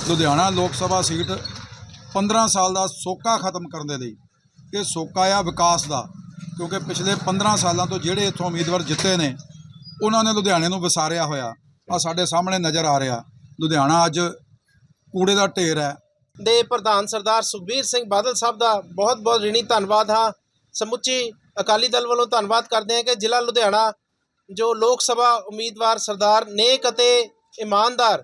ਲੁਧਿਆਣਾ ਲੋਕ ਸਭਾ ਸੀਟ 15 ਸਾਲ ਦਾ ਸੋਕਾ ਖਤਮ ਕਰਨ ਦੇ ਲਈ। ਇਹ ਸੋਕਾ ਆ ਵਿਕਾਸ ਦਾ, ਕਿਉਂਕਿ ਪਿਛਲੇ 15 ਸਾਲਾਂ ਤੋਂ ਜਿਹੜੇ ਇੱਥੋਂ ਉਮੀਦਵਾਰ ਜਿੱਤੇ ਨੇ, ਉਹਨਾਂ ਨੇ ਲੁਧਿਆਣੇ ਨੂੰ ਵਿਸਾਰਿਆ ਹੋਇਆ। ਆ ਸਾਡੇ ਸਾਹਮਣੇ ਨਜ਼ਰ ਆ ਰਿਹਾ। ਲੁਧਿਆਣਾ ਅੱਜ ਕੂੜੇ ਦਾ ਢੇਰ ਹੈ। ਦੇ ਪ੍ਰਧਾਨ ਸਰਦਾਰ ਸੁਖਬੀਰ ਸਿੰਘ ਬਾਦਲ ਸਾਹਿਬ ਦਾ ਬਹੁਤ ਬਹੁਤ ਰਿਣੀ ਧੰਨਵਾਦ ਹਾਂ। ਸਮੁੱਚੀ ਅਕਾਲੀ ਦਲ ਵੱਲੋਂ ਧੰਨਵਾਦ ਕਰਦੇ ਹਾਂ ਕਿ ਜ਼ਿਲ੍ਹਾ ਲੁਧਿਆਣਾ ਜੋ ਲੋਕ ਸਭਾ ਉਮੀਦਵਾਰ ਸਰਦਾਰ ਨੇਕ ਅਤੇ ਇਮਾਨਦਾਰ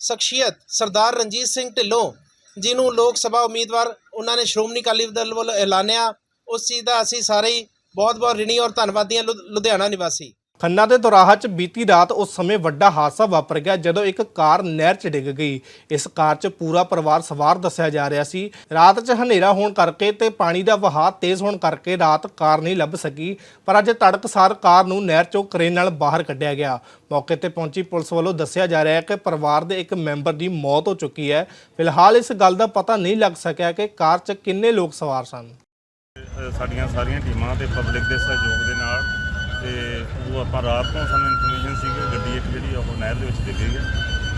ਸ਼ਖਸੀਅਤ ਸਰਦਾਰ ਰਣਜੀਤ ਸਿੰਘ ਢਿੱਲੋਂ ਜਿਹਨੂੰ ਲੋਕ ਸਭਾ ਉਮੀਦਵਾਰ ਉਹਨਾਂ ਨੇ ਸ਼੍ਰੋਮਣੀ ਅਕਾਲੀ ਦਲ ਵੱਲੋਂ ਐਲਾਨਿਆ, ਉਸ ਚੀਜ਼ ਦਾ ਅਸੀਂ ਸਾਰੇ ਹੀ ਬਹੁਤ ਬਹੁਤ ਰਿਣੀ ਔਰ ਧੰਨਵਾਦੀ ਹਾਂ ਲੁ- ਲੁਧਿਆਣਾ ਨਿਵਾਸੀ। ਖੰਨਾ ਦੇ ਦੋਰਾਹਾ 'ਚ ਬੀਤੀ ਰਾਤ ਉਸ ਸਮੇਂ ਵੱਡਾ ਹਾਦਸਾ ਵਾਪਰ ਗਿਆ ਜਦੋਂ ਇੱਕ ਕਾਰ ਨਹਿਰ 'ਚ ਡਿੱਗ ਗਈ। ਇਸ ਕਾਰ 'ਚ ਪੂਰਾ ਪਰਿਵਾਰ ਸਵਾਰ ਦੱਸਿਆ ਜਾ ਰਿਹਾ ਸੀ। ਰਾਤ 'ਚ ਹਨੇਰਾ ਹੋਣ ਕਰਕੇ ਤੇ ਪਾਣੀ ਦਾ ਵਹਾਅ ਤੇਜ਼ ਹੋਣ ਕਰਕੇ ਰਾਤ ਕਾਰ ਨਹੀਂ ਲੱਭ ਸਕੀ, ਪਰ ਅੱਜ ਤੜਕਸਾਰ ਕਾਰ ਨੂੰ ਨਹਿਰ 'ਚੋਂ ਕਰੇਨ ਨਾਲ ਬਾਹਰ ਕੱਢਿਆ ਗਿਆ। ਮੌਕੇ ਤੇ ਪਹੁੰਚੀ ਪੁਲਿਸ ਵੱਲੋਂ ਦੱਸਿਆ ਜਾ ਰਿਹਾ ਹੈ ਕਿ ਪਰਿਵਾਰ ਦੇ ਇੱਕ ਮੈਂਬਰ ਦੀ ਮੌਤ ਹੋ ਚੁੱਕੀ ਹੈ। ਫਿਲਹਾਲ ਇਸ ਗੱਲ ਦਾ ਪਤਾ ਨਹੀਂ ਲੱਗ ਸਕਿਆ ਕਿ ਕਾਰ 'ਚ ਕਿੰਨੇ ਲੋਕ ਸਵਾਰ ਸਨ। ਸਾਡੀਆਂ ਸਾਰੀਆਂ ਟੀਮਾਂ ਤੇ ਪਬਲਿਕ ਦੇ ਸਹਿਯੋਗ ਦੇ ਨਾਲ ਤੇ ਉਹ ਆਪਾਂ ਰਾਤ ਤੋਂ ਸਾਨੂੰ ਇਨਫੋਰਮੇਸ਼ਨ ਸੀ ਕਿ ਗੱਡੀ ਇੱਕ ਜਿਹੜੀ ਉਹ ਨਹਿਰ ਦੇ ਵਿੱਚ ਡਿੱਗ ਗਈ ਹੈ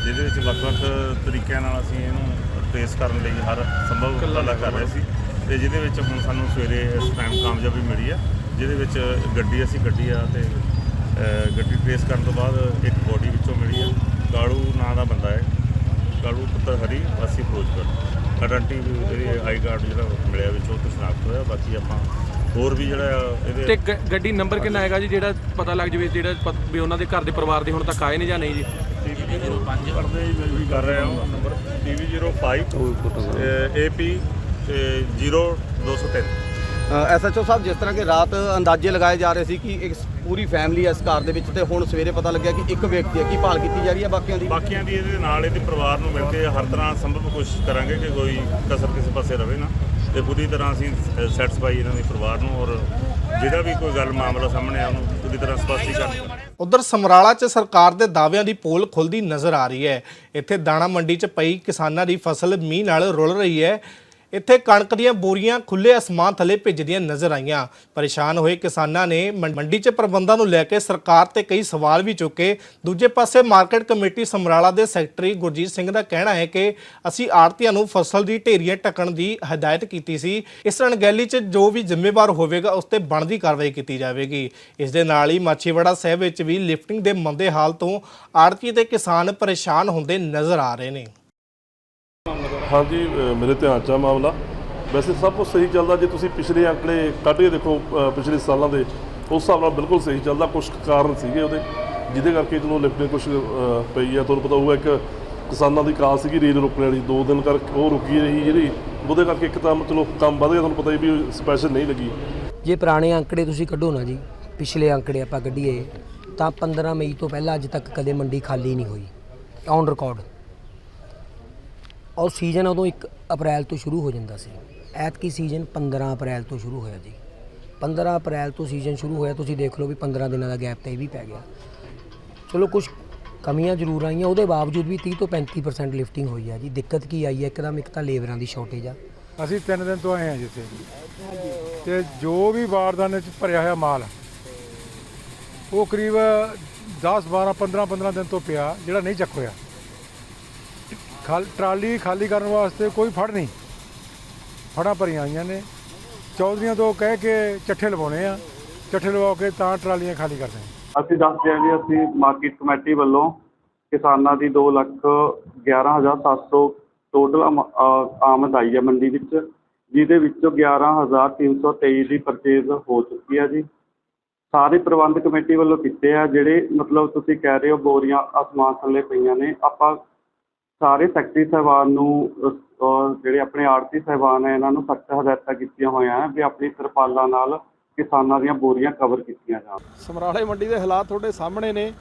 ਜਿਹਦੇ ਵਿੱਚ ਵੱਖ-ਵੱਖ ਤਰੀਕਿਆਂ ਨਾਲ ਅਸੀਂ ਇਹਨੂੰ ਟ੍ਰੇਸ ਕਰਨ ਲਈ ਹਰ ਸੰਭਵ ਉਪਰਾਲਾ ਕਰ ਰਹੇ ਸੀ। ਤੇ ਜਿਹਦੇ ਵਿੱਚ ਹੁਣ ਸਾਨੂੰ ਸਵੇਰੇ ਇਸ ਟਾਈਮ ਕਾਮਯਾਬੀ ਮਿਲੀ ਹੈ ਜਿਹਦੇ ਵਿੱਚ ਗੱਡੀ ਅਸੀਂ ਕੱਢੀ ਆ ਤੇ ਗੱਡੀ ਟ੍ਰੇਸ ਕਰਨ ਤੋਂ ਬਾਅਦ ਇੱਕ ਬੋਡੀ ਵਿੱਚੋਂ ਮਿਲੀ ਹੈ ਕਾਲੂ ਨਾਂ ਦਾ ਬੰਦਾ ਹੈ। ਕਾਲੂ ਪੁੱਤਰ ਹਰੀ ਵਾਸੀ ਫਿਰੋਜ਼ਪੁਰ। ਆਇਡੈਂਟੀ ਇਹਦੀ ਆਈ ਕਾਰਡ ਜਿਹੜਾ ਮਿਲਿਆ ਵਿੱਚ ਉਹ ਤੋਂ ਸ਼ਨਾਖਤ ਹੋਇਆ। ਬਾਕੀ ਆਪਾਂ ਹੋਰ ਵੀ ਜਿਹੜਾ ਇਹਦੇ ਤੇ ਗ- ਗੱਡੀ ਨੰਬਰ ਕਿੰਨਾ ਹੈਗਾ ਜੀ? ਜਿਹੜਾ ਪਤਾ ਲੱਗ ਜਵੇ ਜਿਹੜਾ ਪਤ- ਵੀ ਉਹਨਾਂ ਦੇ ਘਰ ਦੇ ਪਰਿਵਾਰ ਦੇ ਹੁਣ ਤੱਕ ਆਏ ਨੇ ਜਾਂ ਨਹੀਂ ਜੀ? ਟੀਵੀ 05 ਪੜਦੇ ਵੀ ਕਰ ਰਹੇ ਹਾਂ। ਨੰਬਰ ਟੀਵੀ 05 ਏਪੀ 0203 ਐਸਐਚਓ ਸਾਹਿਬ ਜਿਸ ਤਰ੍ਹਾਂ ਕਿ ਰਾਤ ਅੰਦਾਜ਼ੇ ਲਗਾਏ ਜਾ ਰਹੇ ਸੀ ਕਿ ਇੱਕ ਪੂਰੀ ਫੈਮਿਲੀ ਇਸ ਕਾਰ ਦੇ ਵਿੱਚ ਤੇ ਹੁਣ ਸਵੇਰੇ ਪਤਾ ਲੱਗਿਆ ਕਿ ਇੱਕ ਵਿਅਕਤੀ ਹੈ ਕੀ ਭਾਲ ਕੀਤੀ ਜਾ ਰਹੀ ਹੈ ਬਾਕੀਆਂ ਦੀ? ਬਾਕੀਆਂ ਦੀ ਇਹਦੇ ਨਾਲ ਇਹਦੇ ਪਰਿਵਾਰ ਨੂੰ ਮਿਲ ਕੇ ਹਰ ਤਰ੍ਹਾਂ ਸੰਭਵ ਕੋਸ਼ਿਸ਼ ਕਰਾਂਗੇ ਕਿ ਕੋਈ ਕਸਰ ਕਿਸੇ ਪਾਸੇ ਰਵੇ ਨਾ। ਤੇ ਪੂਰੀ ਤਰ੍ਹਾਂ ਅਸੀਂ ਸੈਟੀਸਫਾਈ ਇਹਨਾਂ ਦੇ ਪਰਿਵਾਰ ਨੂੰ ਔਰ ਜਿਹੜਾ ਵੀ ਕੋਈ ਗੱਲ ਮਾਮਲਾ ਸਾਹਮਣੇ ਆ ਉਹਨੂੰ ਪੂਰੀ ਤਰ੍ਹਾਂ ਸਪਸ਼ਟੀਕਰਨ ਉਧਰ ਸਮਰਾਲਾ 'ਚ ਸਰਕਾਰ ਦੇ ਦਾਅਵਿਆਂ ਦੀ ਪੋਲ ਖੁੱਲਦੀ ਨਜ਼ਰ ਆ ਰਹੀ ਹੈ। ਇੱਥੇ ਦਾਣਾ ਮੰਡੀ 'ਚ ਪਈ ਕਿਸਾਨਾਂ ਦੀ ਫਸਲ ਮੀਂਹ ਨਾਲ ਰੁਲ ਰਹੀ ਹੈ। ਇੱਥੇ ਕਣਕ ਦੀਆਂ ਬੋਰੀਆਂ ਖੁੱਲੇ ਅਸਮਾਨ ਥੱਲੇ ਭਿੱਜਦੀਆਂ ਨਜ਼ਰ ਆਈਆਂ। ਪਰੇਸ਼ਾਨ ਹੋਏ ਕਿਸਾਨਾਂ ਨੇ ਮੰਡੀ 'ਚ ਪ੍ਰਬੰਧਾਂ ਨੂੰ ਲੈ ਕੇ ਸਰਕਾਰ ਤੇ ਕਈ ਸਵਾਲ ਵੀ ਚੁੱਕੇ। ਦੂਜੇ ਪਾਸੇ ਮਾਰਕੀਟ ਕਮੇਟੀ ਸਮਰਾਲਾ ਦੇ ਸੈਕਟਰੀ ਗੁਰਜੀਤ ਸਿੰਘ ਦਾ ਕਹਿਣਾ ਹੈ ਕਿ ਅਸੀਂ ਆੜਤੀਆਂ ਨੂੰ ਫਸਲ ਦੀ ਢੇਰੀਆਂ ਢੱਕਣ ਦੀ ਹਦਾਇਤ ਕੀਤੀ ਸੀ। ਇਸ ਰਣਗੈਲੀ 'ਚ ਜੋ ਵੀ ਜ਼ਿੰਮੇਵਾਰ ਹੋਵੇਗਾ, ਉਸ ਤੇ ਬਣਦੀ ਕਾਰਵਾਈ ਕੀਤੀ ਜਾਵੇਗੀ। ਇਸ ਦੇ ਨਾਲ ਹੀ ਮਾਛੀਵਾੜਾ ਸਾਹਿਬ ਵਿੱਚ ਵੀ ਲਿਫਟਿੰਗ ਦੇ ਮੰਦੇ ਹਾਲ ਤੋਂ ਆੜਤੀ ਤੇ ਕਿਸਾਨ ਪਰੇਸ਼ਾਨ ਹੁੰਦੇ ਨਜ਼ਰ ਆ ਰਹੇ ਨੇ। ਹਾਂਜੀ ਮੇਰੇ ਧਿਆਨ 'ਚ ਆ ਮਾਮਲਾ। ਵੈਸੇ ਸਭ ਕੁਝ ਸਹੀ ਚੱਲਦਾ, ਜੇ ਤੁਸੀਂ ਪਿਛਲੇ ਅੰਕੜੇ ਕੱਢ ਕੇ ਦੇਖੋ ਪਿਛਲੇ ਸਾਲਾਂ ਦੇ, ਉਸ ਹਿਸਾਬ ਨਾਲ ਬਿਲਕੁਲ ਸਹੀ ਚੱਲਦਾ ਕੁਝ ਕਾਰਨ ਸੀਗੇ ਉਹਦੇ, ਜਿਹਦੇ ਕਰਕੇ ਚਲੋ ਲਿਫਟਿੰਗ ਕੁਝ ਪਈ ਆ, ਤੁਹਾਨੂੰ ਪਤਾ ਹੋਊਗਾ, ਇੱਕ ਕਿਸਾਨਾਂ ਦੀ ਕਾਲ ਸੀਗੀ ਰੇਲ ਰੁਕਣ ਵਾਲੀ, ਦੋ ਦਿਨ ਕਰਕੇ ਉਹ ਰੁਕੀ ਰਹੀ ਜਿਹੜੀ, ਉਹਦੇ ਕਰਕੇ ਇੱਕ ਤਾਂ ਚਲੋ ਕੰਮ ਵਧ ਗਿਆ, ਤੁਹਾਨੂੰ ਪਤਾ ਹੀ ਵੀ ਸਪੈਸ਼ਲ ਨਹੀਂ ਲੱਗੀ। ਜੇ ਪੁਰਾਣੇ ਅੰਕੜੇ ਤੁਸੀਂ ਕੱਢੋ ਨਾ ਜੀ, ਪਿਛਲੇ ਅੰਕੜੇ ਆਪਾਂ ਕੱਢੀਏ, ਤਾਂ 15 ਮਈ ਤੋਂ ਪਹਿਲਾਂ ਅੱਜ ਤੱਕ ਕਦੇ ਮੰਡੀ ਖਾਲੀ ਨਹੀਂ ਹੋਈ ਔਨ ਰਿਕਾਰਡ ਔਰ ਸੀਜ਼ਨ ਉਦੋਂ 1 ਅਪ੍ਰੈਲ ਤੋਂ ਸ਼ੁਰੂ ਹੋ ਜਾਂਦਾ ਸੀ। ਐਤਕੀ ਸੀਜ਼ਨ 15 ਅਪ੍ਰੈਲ ਤੋਂ ਸ਼ੁਰੂ ਹੋਇਆ ਜੀ। 15 ਅਪ੍ਰੈਲ ਤੋਂ ਸੀਜ਼ਨ ਸ਼ੁਰੂ ਹੋਇਆ, ਤੁਸੀਂ ਦੇਖ ਲਓ ਵੀ 15 ਦਿਨਾਂ ਦਾ ਗੈਪ ਤਾਂ ਇਹ ਵੀ ਪੈ ਗਿਆ। ਚਲੋ ਕੁਝ ਕਮੀਆਂ ਜ਼ਰੂਰ ਆਈਆਂ, ਉਹਦੇ ਬਾਵਜੂਦ ਵੀ 30 ਤੋਂ 35% ਲਿਫਟਿੰਗ ਹੋਈ ਆ ਜੀ। ਦਿੱਕਤ ਕੀ ਆਈ ਹੈ ਇੱਕਦਮ ਇੱਕ ਤਾਂ ਲੇਬਰਾਂ ਦੀ ਸ਼ਾਰਟੇਜ ਆ। ਅਸੀਂ ਤਿੰਨ ਦਿਨ ਤੋਂ ਆਏ ਹਾਂ ਜਿੱਥੇ। ਤੇ ਜੋ ਵੀ ਬਾਰਦਾਨੇ ਚ ਭਰਿਆ ਹੋਇਆ ਮਾਲ, ਉਹ ਕਰੀਬ 10 12 15 15 ਦਿਨ ਤੋਂ ਪਿਆ, ਜਿਹੜਾ ਨਹੀਂ ਚੱਕ ਹੋਇਆ। ਖਾਲ ਟਰਾਲੀ ਖਾਲੀ ਕਰਨ ਵਾਸਤੇ ਕੋਈ ਫੜ ਨਹੀਂ। ਫੜਾਂ ਭਰੀਆਂ ਆਈਆਂ ਨੇ। ਚੌਧਰੀਆਂ ਤੋਂ ਕਹਿ ਕੇ ਚੱਠੇ ਲਵਾਉਣੇ ਆ। ਚੱਠੇ ਲਵਾ ਕੇ ਤਾਂ ਟਰਾਲੀਆਂ ਖਾਲੀ ਕਰਦੇ ਹਾਂ ਅਸੀਂ ਦੱਸਦੇ ਹਾਂ ਜੀ, ਅਸੀਂ ਮਾਰਕੀਟ ਕਮੇਟੀ ਵੱਲੋਂ ਕਿਸਾਨਾਂ ਦੀ 2 ਲੱਖ 11700 ਟੋਟਲ ਆਮਦ ਆਈ ਹੈ ਮੰਡੀ ਵਿੱਚ, ਜਿਹਦੇ ਵਿੱਚੋਂ 11323 ਦੀ ਪਰਚੇਜ਼ ਹੋ ਚੁੱਕੀ ਹੈ ਜੀ। ਸਾਰੇ ਪ੍ਰਬੰਧ ਕਮੇਟੀ ਵੱਲੋਂ ਕੀਤੇ ਆ, ਜਿਹੜੇ ਮਤਲਬ ਤੁਸੀਂ ਕਹਿ ਰਹੇ ਹੋ ਬੋਰੀਆਂ ਅਸਮਾਨ ਥੱਲੇ ਪਈਆਂ ਨੇ। ਆਪਾਂ ਸਾਰੇ ਸੈਕਟਰੀ ਸਾਹਿਬਾਨ ਨੂੰ ਜਿਹੜੇ ਆਪਣੇ ਆੜਤੀ ਸਾਹਿਬਾਨ ਹੈ, ਇਹਨਾਂ ਨੂੰ ਸਖਤ ਹਦਾਇਤਾਂ ਕੀਤੀਆਂ ਹੋਈਆਂ ਵੀ ਆਪਣੀ ਤਰਪਾਲਾਂ ਨਾਲ ਕਿਸਾਨਾਂ ਦੀਆਂ ਬੋਰੀਆਂ ਕਵਰ ਕੀਤੀਆਂ ਜਾਣ। ਸਮਰਾਲੇ ਮੰਡੀ ਦੇ ਹਾਲਾਤ ਤੁਹਾਡੇ ਸਾਹਮਣੇ ਨੇ।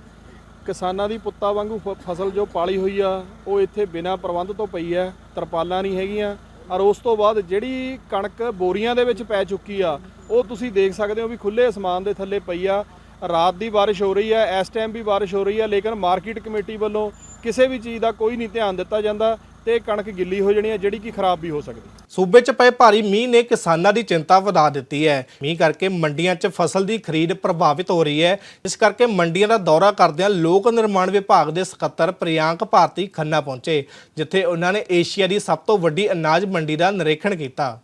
ਕਿਸਾਨਾਂ ਦੀ ਪੁੱਤਾਂ ਵਾਂਗੂ ਫਸਲ ਜੋ ਪਾਲੀ ਹੋਈ ਆ, ਉਹ ਇੱਥੇ ਬਿਨਾਂ ਪ੍ਰਬੰਧ ਤੋਂ ਪਈ ਹੈ, ਤਰਪਾਲਾਂ ਨਹੀਂ ਹੈਗੀਆਂ। ਔਰ ਉਸ ਤੋਂ ਬਾਅਦ ਜਿਹੜੀ ਕਣਕ ਬੋਰੀਆਂ ਦੇ ਵਿੱਚ ਪੈ ਚੁੱਕੀ ਆ, ਉਹ ਤੁਸੀਂ ਦੇਖ ਸਕਦੇ ਹੋ ਵੀ ਖੁੱਲੇ ਅਸਮਾਨ ਦੇ ਥੱਲੇ ਪਈ ਆ। ਰਾਤ ਦੀ ਬਾਰਿਸ਼ ਹੋ ਰਹੀ ਹੈ ਇਸ ਟਾਈਮ ਵੀ ਬਾਰਿਸ਼ ਹੋ ਰਹੀ ਹੈ ਲੇਕਿਨ ਮਾਰਕੀਟ ਕਮੇਟੀ ਵੱਲੋਂ ਕਿਸੇ ਵੀ ਚੀਜ਼ ਦਾ ਕੋਈ ਨਹੀਂ ਧਿਆਨ ਦਿੱਤਾ ਜਾਂਦਾ ਤੇ ਕਣਕ ਗਿੱਲੀ ਹੋ ਜਾਣੀ ਹੈ, ਜਿਹੜੀ ਕਿ ਖਰਾਬ ਵੀ ਹੋ ਸਕਦੀ। ਸੂਬੇ 'ਚ ਪਏ ਭਾਰੀ ਮੀਂਹ ਨੇ ਕਿਸਾਨਾਂ ਦੀ ਚਿੰਤਾ ਵਧਾ ਦਿੱਤੀ ਹੈ। ਮੀਂਹ ਕਰਕੇ ਮੰਡੀਆਂ 'ਚ ਫਸਲ ਦੀ ਖਰੀਦ ਪ੍ਰਭਾਵਿਤ ਹੋ ਰਹੀ ਹੈ। ਇਸ ਕਰਕੇ ਮੰਡੀਆਂ ਦਾ ਦੌਰਾ ਕਰਦਿਆਂ ਲੋਕ ਨਿਰਮਾਣ ਵਿਭਾਗ ਦੇ ਸਕੱਤਰ ਪ੍ਰਿಯಾಂਕ ਭਾਰਤੀ ਖੰਨਾ ਪਹੁੰਚੇ, ਜਿੱਥੇ ਉਹਨਾਂ ਨੇ ਏਸ਼ੀਆ ਦੀ ਸਭ ਤੋਂ ਵੱਡੀ ਅਨਾਜ ਮੰਡੀ ਦਾ ਨਿਰੀਖਣ ਕੀਤਾ।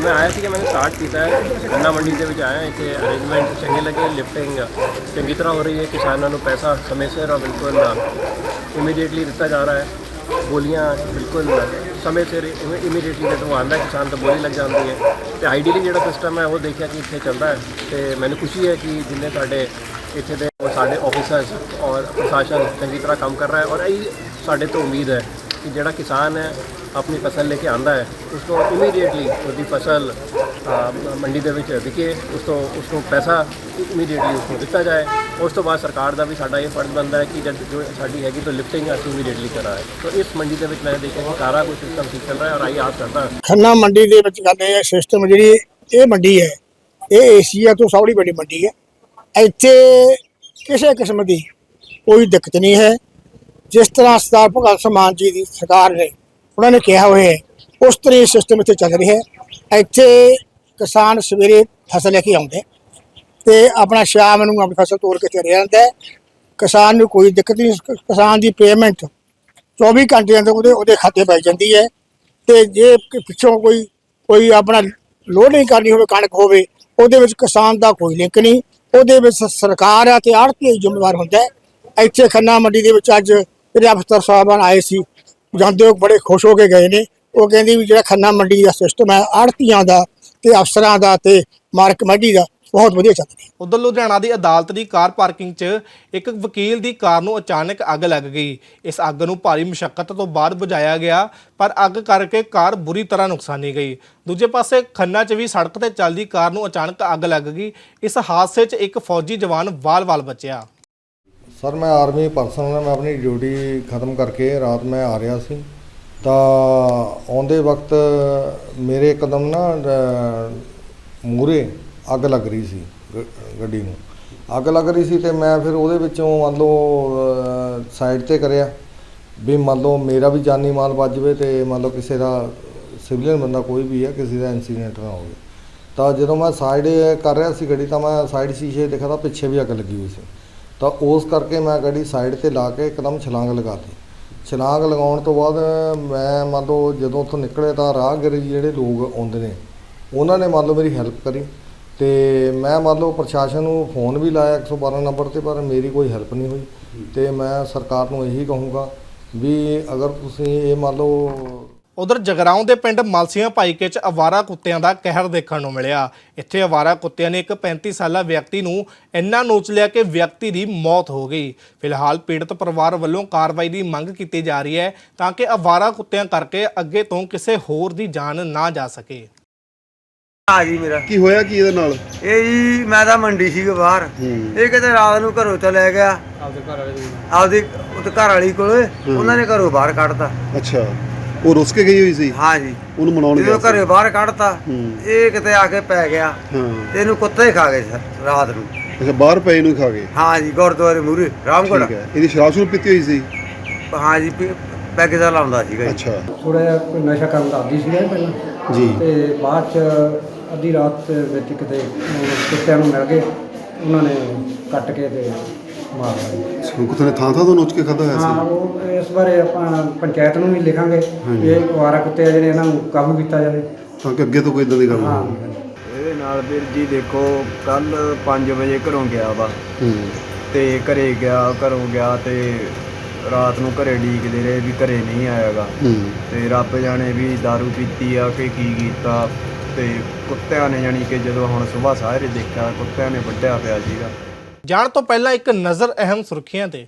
ਮੈਂ ਆਇਆ ਸੀ ਕਿ ਮੈंने ਸਟਾਰਟ ਕੀਤਾ ਹੈ। ਖੰਨਾ ਮੰਡੀ ਦੇ ਵਿੱਚ ਆਇਆ, ਇੱਥੇ ਅਰੇਂਜਮੈਂਟ ਚੰਗੇ ਲੱਗੇ ਲਿਫਟਿੰਗ ਚੰਗੀ ਤਰ੍ਹਾਂ ਹੋ ਰਹੀ ਹੈ। ਕਿਸਾਨਾਂ ਨੂੰ ਪੈਸਾ ਸਮੇਂ ਸਿਰ ਔਰ ਬਿਲਕੁਲ ਇਮੀਡੀਏਟਲੀ ਦਿੱਤਾ ਜਾ ਰਿਹਾ ਹੈ। ਬੋਲੀਆਂ ਬਿਲਕੁਲ ਸਮੇਂ ਸਿਰ ਇਮੀਡੀਏਟਲੀ ਜਦੋਂ ਆਉਂਦਾ ਕਿਸਾਨ ਤਾਂ ਬੋਲੀ ਲੱਗ ਜਾਂਦੀ ਹੈ। ਤੇ ਆਈਡੀਅਲੀ ਜਿਹੜਾ ਸਿਸਟਮ ਹੈ, ਉਹ ਦੇਖਿਆ ਕਿ ਇੱਥੇ ਚੱਲਦਾ ਹੈ। ਤੇ ਮੈਨੂੰ ਖੁਸ਼ੀ ਹੈ ਕਿ ਜਿੰਨੇ ਸਾਡੇ ਇੱਥੇ ਦੇ ਸਾਡੇ ਆਫੀਸਰਸ ਔਰ ਪ੍ਰਸ਼ਾਸਨ ਚੰਗੀ ਤਰ੍ਹਾਂ ਕੰਮ ਕਰ ਰਿਹਾ ਹੈ। ਔਰ ਇਹ ਸਾਡੇ ਤੋਂ ਉਮੀਦ ਹੈ ਕਿ ਜਿਹੜਾ ਕਿਸਾਨ ਹੈ ਆਪਣੀ ਫਸਲ ਲੈ ਕੇ ਆਂਦਾ ਹੈ, ਉਸ ਤੋਂ ਇਮੀਡੀਏਟਲੀ ਉਹਦੀ ਫਸਲ ਮੰਡੀ ਦੇ ਵਿੱਚ ਵਿਕੇ, ਉਸ ਤੋਂ, ਉਸ ਨੂੰ ਪੈਸਾ ਇਮੀਡੀਏਟਲੀ ਉਸ ਨੂੰ ਦਿੱਤਾ ਜਾਏ। ਉਸ ਤੋਂ ਬਾਅਦ ਸਰਕਾਰ ਦਾ ਵੀ ਸਾਡਾ ਇਹ ਫਰਜ਼ ਬਣਦਾ ਹੈ ਕਿ ਜਦ ਜੋ ਸਾਡੀ ਹੈਗੀ ਤੋਂ ਲਿਫਟਿੰਗ ਅਸੀਂ ਇਮੀਡੀਏਟਲੀ ਕਰਾਏ ਤਾਂ ਇਸ ਮੰਡੀ ਦੇ ਵਿੱਚ ਮੈਂ ਦੇਖਿਆ ਕਿ ਸਾਰਾ ਕੁਝ ਸਿਸਟਮ ਠੀਕ ਚੱਲ ਰਿਹਾ ਔਰ ਆਈ ਆਸ ਕਰਦਾ ਖੰਨਾ ਮੰਡੀ ਦੇ ਵਿੱਚ ਗੱਲ ਇਹ ਹੈ ਸਿਸਟਮ ਜਿਹੜੀ ਇਹ ਮੰਡੀ ਹੈ, ਇਹ ਏਸ਼ੀਆ ਤੋਂ ਸਭ ਤੋਂ ਵੱਡੀ ਮੰਡੀ ਹੈ। ਇੱਥੇ ਕਿਸੇ ਕਿਸਮ ਦੀ ਕੋਈ ਦਿੱਕਤ ਨਹੀਂ ਹੈ। ਜਿਸ ਤਰ੍ਹਾਂ ਸਰਦਾਰ ਭਗਤ ਸਿੰਘ ਮਾਨ ਜੀ ਦੀ ਸਰਕਾਰ ਨੇ ਉਹਨਾਂ ਨੇ ਕਿਹਾ ਹੋਇਆ ਹੈ, ਉਸ ਤਰ੍ਹਾਂ ਸਿਸਟਮ ਇੱਥੇ ਚੱਲ ਰਿਹਾ ਹੈ। ਇੱਥੇ ਕਿਸਾਨ ਸਵੇਰੇ ਫਸਲ ਲੈ ਕੇ ਆਉਂਦੇ ਤੇ ਆਪਣਾ ਸ਼ਾਮ ਨੂੰ ਆਪਣੀ ਫਸਲ ਤੋੜ ਕੇ ਚਲੇ ਜਾਂਦਾ ਕਿਸਾਨ ਨੂੰ ਕੋਈ ਦਿੱਕਤ ਨਹੀਂ, ਕਿਸਾਨ ਦੀ ਪੇਮੈਂਟ 24 ਘੰਟੇ ਅੰਦਰ ਉਹਦੇ ਉਹਦੇ ਖਾਤੇ ਪੈ ਜਾਂਦੀ ਹੈ ਤੇ ਜੇ ਪਿੱਛੋਂ ਕੋਈ ਕੋਈ ਆਪਣਾ ਲੋਡਿੰਗ ਕਰਨੀ ਹੋਵੇ, ਕਣਕ ਹੋਵੇ, ਉਹਦੇ ਵਿੱਚ ਕਿਸਾਨ ਦਾ ਕੋਈ ਲਿੰਕ ਨਹੀਂ। ਉਹਦੇ ਵਿੱਚ ਸਰਕਾਰ ਆ ਤੇ ਆੜਤੀ ਜ਼ਿੰਮੇਵਾਰ ਹੁੰਦਾ ਇੱਥੇ ਖੰਨਾ ਮੰਡੀ ਦੇ ਵਿੱਚ ਅੱਜ ਜਿਹੜੇ ਅਫਸਰ ਸਾਹਿਬਾਨ ਆਏ ਸੀ। ਜਾਂਦੇ ਹੋ ਬੜੇ ਖੁਸ਼ ਹੋ ਕੇ ਗਏ ਨੇ। ਉਹ ਕਹਿੰਦੀ ਵੀ ਜਿਹੜਾ ਖੰਨਾ ਮੰਡੀ ਦਾ ਸਿਸਟਮ ਹੈ, ਆੜਤੀਆਂ ਦਾ ਤੇ ਅਫਸਰਾਂ ਦਾ ਤੇ ਮਾਰਕ ਮੰਡੀ ਦਾ ਬਹੁਤ ਵਧੀਆ ਚੱਲ ਰਿਹਾ। ਉਧਰ ਲੁਧਿਆਣਾ ਦੀ ਅਦਾਲਤ ਦੀ ਕਾਰ ਪਾਰਕਿੰਗ 'ਚ ਇੱਕ ਵਕੀਲ ਦੀ ਕਾਰ ਨੂੰ ਅਚਾਨਕ ਅੱਗ ਲੱਗ ਗਈ। ਇਸ ਅੱਗ ਨੂੰ ਭਾਰੀ ਮੁਸ਼ਕਲ ਤੋਂ ਬਾਅਦ ਬੁਝਾਇਆ ਗਿਆ, ਪਰ ਅੱਗ ਕਰਕੇ ਕਾਰ ਬੁਰੀ ਤਰ੍ਹਾਂ ਨੁਕਸਾਨੀ ਗਈ। ਦੂਜੇ ਪਾਸੇ ਖੰਨਾ 'ਚ ਵੀ ਸੜਕ ਤੇ ਚੱਲਦੀ ਕਾਰ ਨੂੰ ਅਚਾਨਕ ਅੱਗ ਲੱਗ ਗਈ। ਇਸ ਹਾਦਸੇ 'ਚ ਇੱਕ ਫੌਜੀ ਜਵਾਨ ਵਾਲ-ਵਾਲ ਬਚਿਆ। ਸਰ, ਮੈਂ ਆਰਮੀ ਪਰਸਨ ਹਾਂ, ਮੈਂ ਆਪਣੀ ਡਿਊਟੀ ਖਤਮ ਕਰਕੇ ਰਾਤ ਮੈਂ ਆ ਰਿਹਾ ਸੀ। ਤਾਂ ਆਉਂਦੇ ਵਕਤ ਮੇਰੇ ਕਦਮ ਨਾ ਮੂਰੇ ਅੱਗ ਲੱਗ ਰਹੀ ਸੀ ਗੱਡੀ ਨੂੰ। ਅੱਗ ਲੱਗ ਰਹੀ ਸੀ ਤੇ ਮੈਂ ਫਿਰ ਉਹਦੇ ਵਿੱਚੋਂ ਮੰਨ ਲਓ ਸਾਈਡ ਤੇ ਕਰਿਆ। ਵੀ ਮੰਨ ਲਓ ਮੇਰਾ ਵੀ ਜਾਨੀ ਮਾਲ ਵੱਜ ਜਾਵੇ ਤੇ ਮੰਨ ਲਓ ਕਿਸੇ ਦਾ ਸਿਵਲੀਅਨ ਬੰਦਾ ਕੋਈ ਵੀ ਹੈ, ਕਿਸੇ ਦਾ ਇਨਸੀਡੈਂਟ ਨਾ ਹੋਵੇ। ਤਾਂ ਜਦੋਂ ਮੈਂ ਸਾਈਡ ਕਰ ਰਿਹਾ ਸੀ ਗੱਡੀ, ਤਾਂ ਮੈਂ ਸਾਈਡ ਸ਼ੀਸ਼ੇ ਦੇਖਿਆ ਤਾਂ ਪਿੱਛੇ ਵੀ ਅੱਗ ਲੱਗੀ ਹੋਈ ਸੀ। ਤਾਂ ਉਸ ਕਰਕੇ ਮੈਂ ਗੱਡੀ ਸਾਈਡ ਤੇ ਲਾ ਕੇ ਇੱਕਦਮ ਛਲਾਂਗ ਲਗਾਤੀ। ਛਲਾਂਗ ਲਗਾਉਣ ਤੋਂ ਬਾਅਦ ਮੈਂ ਮੰਨ ਲਓ ਜਦੋਂ ਉੱਥੋਂ ਨਿਕਲੇ ਤਾਂ ਰਾਹਗੀਰ ਜਿਹੜੇ ਲੋਕ ਆਉਂਦੇ ਨੇ, ਉਹਨਾਂ ਨੇ ਮੰਨ ਲਓ ਮੇਰੀ ਹੈਲਪ ਕਰੀ ਤੇ ਮੈਂ ਮੰਨ ਲਓ ਪ੍ਰਸ਼ਾਸਨ ਨੂੰ ਫੋਨ ਵੀ ਲਾਇਆ 112 ਨੰਬਰ ਤੇ, ਪਰ ਮੇਰੀ ਕੋਈ ਹੈਲਪ ਨਹੀਂ ਹੋਈ। ਤੇ ਮੈਂ ਸਰਕਾਰ ਨੂੰ ਇਹੀ ਕਹੂੰਗਾ ਵੀ ਅਗਰ ਤੁਸੀਂ ਇਹ ਮੰਨ ਲਓ ਉਧਰ ਜਗਰਾਉਂ ਦੇ ਪਿੰਡ ਮਲਸੀਆਂ ਭਾਈਕੇ 'ਚ ਅਵਾਰਾ ਕੁੱਤਿਆਂ ਦਾ ਕਹਿਰ ਦੇਖਣ ਨੂੰ ਮਿਲਿਆ। ਇੱਥੇ ਅਵਾਰਾ ਕੁੱਤਿਆਂ ਨੇ ਇੱਕ 35 ਸਾਲਾ ਵਿਅਕਤੀ ਨੂੰ ਇੰਨਾ ਨੋਚ ਲਿਆ ਕਿ ਵਿਅਕਤੀ ਦੀ ਮੌਤ ਹੋ ਗਈ। ਫਿਲਹਾਲ ਪੀੜਤ ਪਰਿਵਾਰ ਵੱਲੋਂ ਕਾਰਵਾਈ ਦੀ ਮੰਗ ਕੀਤੀ ਜਾ ਰਹੀ ਹੈ ਤਾਂ ਕਿ ਅਵਾਰਾ ਕੁੱਤਿਆਂ ਕਰਕੇ ਅੱਗੇ ਤੋਂ ਕਿਸੇ ਹੋਰ ਦੀ ਜਾਨ ਨਾ ਜਾ ਸਕੇ। ਆ ਜੀ ਮੇਰਾ। ਕੀ ਹੋਇਆ ਕੀ ਇਹਦੇ ਨਾਲ? ਇਹ ਜੀ ਮੈਂ ਤਾਂ ਮੰਡੀ ਸੀ ਬਾਹਰ। ਇਹ ਕਿਤੇ ਰਾਤ ਨੂੰ ਘਰੋਂ ਚਲੇ ਗਿਆ। ਆਪਦੇ ਘਰ ਵਾਲੇ ਆਪਦੀ ਘਰ ਵਾਲੀ ਕੋਲੇ। ਉਹਨਾਂ ਨੇ ਘਰੋਂ ਬਾਹਰ ਕੱਢਤਾ। ਅੱਛਾ। ਉਹ ਰੁੱਸ ਕੇ ਗਈ ਹੋਈ ਸੀ? ਹਾਂ ਜੀ ਉਹਨੂੰ ਮਨਾਉਣ ਗਿਆ ਜਦੋਂ ਸੀ। ਘਰੇ ਬਾਹਰ ਕੱਢਤਾ ਹੂੰ। ਇਹ ਕਿਤੇ ਆ ਕੇ ਪੈ ਗਿਆ। ਹਾਂ। ਤੇ ਇਹਨੂੰ ਕੁੱਤੇ ਹੀ ਖਾ ਗਏ ਸਰ ਰਾਤ ਨੂੰ। ਅੱਛਾ ਬਾਹਰ ਪਏ ਨੂੰ ਹੀ ਖਾ ਗਏ? ਹਾਂ ਜੀ ਗੁਰਦੁਆਰੇ ਮੂਰੇ ਠੀਕ ਹੈ। ਇਹਦੀ ਸ਼ਰਾਬ ਸ਼ੁਰੂ ਪੀਤੀ ਹੋਈ ਸੀ? ਹਾਂ ਜੀ ਪੀ- ਪੈਗ ਦਾ ਲਾਉਂਦਾ ਸੀਗਾ ਜੀ। ਅੱਛਾ। ਥੋੜਾ ਜਿਹਾ ਕੋਈ ਨਸ਼ਾ ਕਰਨ ਦਾ ਆਦੀ ਸੀਗਾ ਇਹ ਪਹਿਲਾਂ। ਜੀ। ਤੇ ਬਾਅਦ ਚ ਅੱਧੀ ਰਾਤ ਵਿੱਚ ਕਿਤੇ ਉਹ ਕੁੱਤਿਆਂ ਨੂੰ ਮਿਲ ਗਏ। ਉਹਨਾਂ ਨੇ ਕੱਟ ਕੇ ਤੇ ਹੁਣ ਕੁੱਤੇ ਨੇ ਥਾਂ ਥਾਂ ਤੋਂ ਨੋਚ ਕੇ ਖਾਦਾ ਹੋਇਆ ਹਾਂ ਸੀ ਉਹ ਇਸ ਬਾਰੇ ਆਪਾਂ ਪੰਚਾਇਤ ਨੂੰ ਵੀ ਲਿਖਾਂਗੇ। ਇਹ ਅਵਾਰਾ ਕੁੱਤੇ ਆ ਜਿਹੜੇ ਇਹਨਾਂ ਨੂੰ ਕਾਬੂ ਕੀਤਾ ਜਾਵੇ। ਤਾਂ ਕਿ ਅੱਗੇ ਤੋਂ ਕੋਈ ਇਦਾਂ ਦੀ ਗੱਲ ਨਾ ਹਾਂ। ਹੋਵੇ। ਇਹਦੇ ਨਾਲ ਵੀਰ ਜੀ ਦੇਖੋ ਕੱਲ 5 ਵਜੇ ਘਰੋਂ ਗਿਆ ਵਾ। ਹੂੰ। ਤੇ ਘਰੇ ਗਿਆ ਘਰੋਂ ਗਿਆ ਤੇ ਰਾਤ ਨੂੰ ਘਰੇ ਡੀਕਦੇ ਰਹੇ ਵੀ ਘਰੇ ਨਹੀਂ ਆਏਗਾ ਤੇ ਰੱਬ ਜਾਣੇ ਵੀ दारू ਪੀਤੀ ਆ ਕਿ ਕੀ ਕੀਤਾ। ਤੇ ਕੁੱਤਿਆਂ ਨੇ ਜਾਣੀ ਕਿ ਜਦੋਂ ਹੁਣ ਸਵੇਰ ਸਾਰੇ ਦੇਖਿਆ ਕੁੱਤਿਆਂ ਨੇ ਵੱਢਿਆ ਪਿਆ ਸੀਗਾ। ਜਾਣ ਤੋਂ ਪਹਿਲਾਂ ਇੱਕ ਨਜ਼ਰ ਅਹਿਮ ਸੁਰਖੀਆਂ ਤੇ।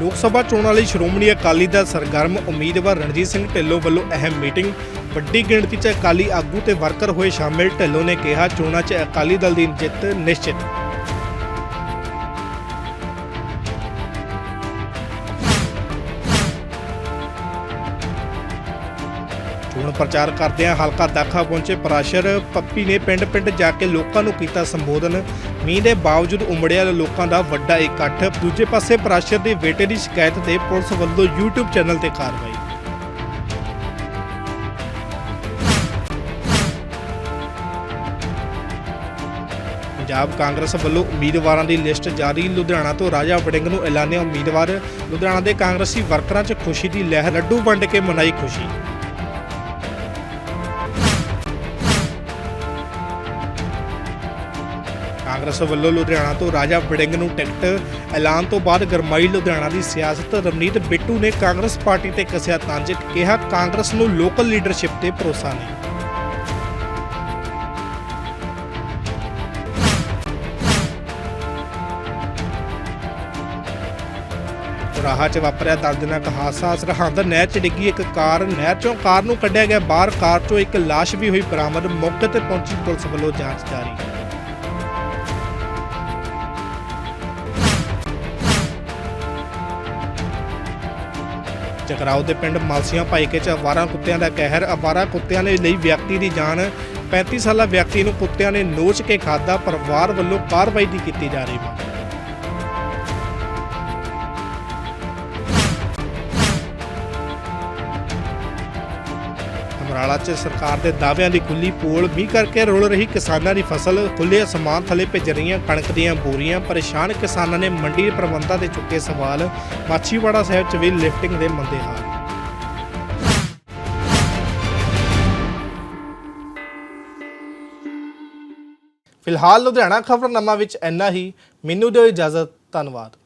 ਲੋਕ ਸਭਾ ਚੋਣਾਂ ਲਈ ਸ਼੍ਰੋਮਣੀ ਅਕਾਲੀ ਦਲ ਸਰਗਰਮ ਉਮੀਦਵਾਰ ਰਣਜੀਤ ਸਿੰਘ ਢਿੱਲੋਂ ਵੱਲੋਂ ਅਹਿਮ ਮੀਟਿੰਗ। ਵੱਡੀ ਗਿਣਤੀ 'ਚ ਅਕਾਲੀ ਆਗੂ ਤੇ ਵਰਕਰ ਹੋਏ ਸ਼ਾਮਿਲ ਢਿੱਲੋਂ ਨੇ ਕਿਹਾ, ਚੋਣਾਂ 'ਚ ਅਕਾਲੀ ਦਲ ਦੀ ਜਿੱਤ ਨਿਸ਼ਚਿਤ। ਚੋਣ ਪ੍ਰਚਾਰ ਕਰਦਿਆਂ ਹਲਕਾ ਦਾਖਾ ਪਹੁੰਚੇ ਪਰਾਸ਼ਰ ਪੱਪੀ ਨੇ ਪਿੰਡ-ਪਿੰਡ ਜਾ ਕੇ ਲੋਕਾਂ ਨੂੰ ਕੀਤਾ ਸੰਬੋਧਨ। ਮੀਂਹ ਦੇ ਬਾਵਜੂਦ ਉਮੜਿਆ ਲੋਕਾਂ ਦਾ ਵੱਡਾ ਇਕੱਠ। ਦੂਜੇ ਪਾਸੇ ਪਰਾਸ਼ਰ ਦੇ ਬੇਟੇ ਦੀ ਸ਼ਿਕਾਇਤ ਤੇ ਪੁਲਿਸ ਵੱਲੋਂ YouTube ਚੈਨਲ ਤੇ ਕਾਰਵਾਈ। ਪੰਜਾਬ ਕਾਂਗਰਸ ਵੱਲੋਂ ਉਮੀਦਵਾਰਾਂ ਦੀ ਲਿਸਟ ਜਾਰੀ। ਲੁਧਿਆਣਾ ਤੋਂ ਰਾਜਾ ਵੜਿੰਗ ਨੂੰ ਐਲਾਨਿਆ ਉਮੀਦਵਾਰ। ਲੁਧਿਆਣਾ ਦੇ ਕਾਂਗਰਸੀ ਵਰਕਰਾਂ 'ਚ ਖੁਸ਼ੀ ਦੀ ਲਹਿਰ। ਲੱਡੂ ਵੰਡ ਕੇ ਮਨਾਈ ਖੁਸ਼ੀ। ਕਾਂਗਰਸ ਵੱਲੋਂ ਲੁਧਿਆਣਾ ਤੋਂ ਰਾਜਾ ਵੜਿੰਗ ਨੂੰ ਟਿਕਟ ਐਲਾਨ ਤੋਂ ਬਾਅਦ ਗਰਮਾਈ ਲੁਧਿਆਣਾ ਦੀ ਸਿਆਸਤ ਰਵਨੀਤ ਬਿੱਟੂ ਨੇ ਕਾਂਗਰਸ ਪਾਰਟੀ ਤੇ ਕੱਸਿਆ ਤੰਜ ਕਿਹਾ ਕਾਂਗਰਸ ਨੂੰ ਲੋਕਲ ਲੀਡਰਸ਼ਿਪ ਤੇ ਭਰੋਸਾ ਨਹੀਂ। ਰਾਹ 'ਚ ਵਾਪਰਿਆ ਦਰਦਨਾਕ ਹਾਦਸਾ ਸਰਹੰਦ ਨਹਿਰ 'ਚ ਡਿੱਗੀ ਇੱਕ ਕਾਰ। ਨਹਿਰ 'ਚੋਂ ਕਾਰ ਨੂੰ ਕੱਢਿਆ ਗਿਆ ਬਾਹਰ। ਕਾਰ 'ਚੋਂ ਇੱਕ ਲਾਸ਼ ਵੀ ਹੋਈ ਬਰਾਮਦ। ਮੌਕੇ ਤੇ ਪਹੁੰਚੀ ਪੁਲਿਸ ਵੱਲੋਂ ਜਾਂਚ ਜਾਰੀ। ਚਕਰਾਓ ਦੇ ਪਿੰਡ ਮਾਲਸੀਆਂ ਭਾਈਕੇ ਚ ਅਵਾਰਾ ਕੁੱਤਿਆਂ ਦਾ ਕਹਿਰ। ਅਵਾਰਾ ਕੁੱਤਿਆਂ ਦੇ ਲਈ ਵਿਅਕਤੀ ਦੀ ਜਾਨ। 35 ਸਾਲਾ ਵਿਅਕਤੀ ਨੂੰ ਕੁੱਤਿਆਂ ਨੇ ਨੋਚ ਕੇ ਖਾਦਾ ਪਰਿਵਾਰ ਵੱਲੋਂ ਕਾਰਵਾਈ ਦੀ ਕੀਤੀ ਜਾ ਰਹੀ ਹੈ। ਸਮਰਾਲਾ 'ਚ ਸਰਕਾਰ ਦੇ ਦਾਅਵਿਆਂ ਦੀ ਖੁੱਲੀ ਪੋਲ, ਮੀਂਹ ਕਰਕੇ ਰੁਲ ਰਹੀ ਕਿਸਾਨਾਂ ਦੀ ਫਸਲ ਖੁੱਲੇ ਅਸਮਾਨ ਥੱਲੇ ਭਿੱਜ ਰਹੀਆਂ ਕਣਕ ਦੀਆਂ ਬੋਰੀਆਂ, ਪਰੇਸ਼ਾਨ ਕਿਸਾਨਾਂ ਨੇ ਮੰਡੀ ਪ੍ਰਬੰਧਾਂ ਤੇ ਚੁੱਕੇ ਸਵਾਲ, ਮਾਛੀਵਾੜਾ ਸਾਹਿਬ 'ਚ ਵੀ ਲਿਫਟਿੰਗ ਦੇ ਮੰਦੇ ਹਾਲ। ਫਿਲਹਾਲ ਲੁਧਿਆਣਾ ਖਬਰਨਾਮਾ ਵਿੱਚ ਇੰਨਾ ਹੀ, ਮੈਨੂੰ ਦਿਓ ਇਜਾਜ਼ਤ, ਧੰਨਵਾਦ।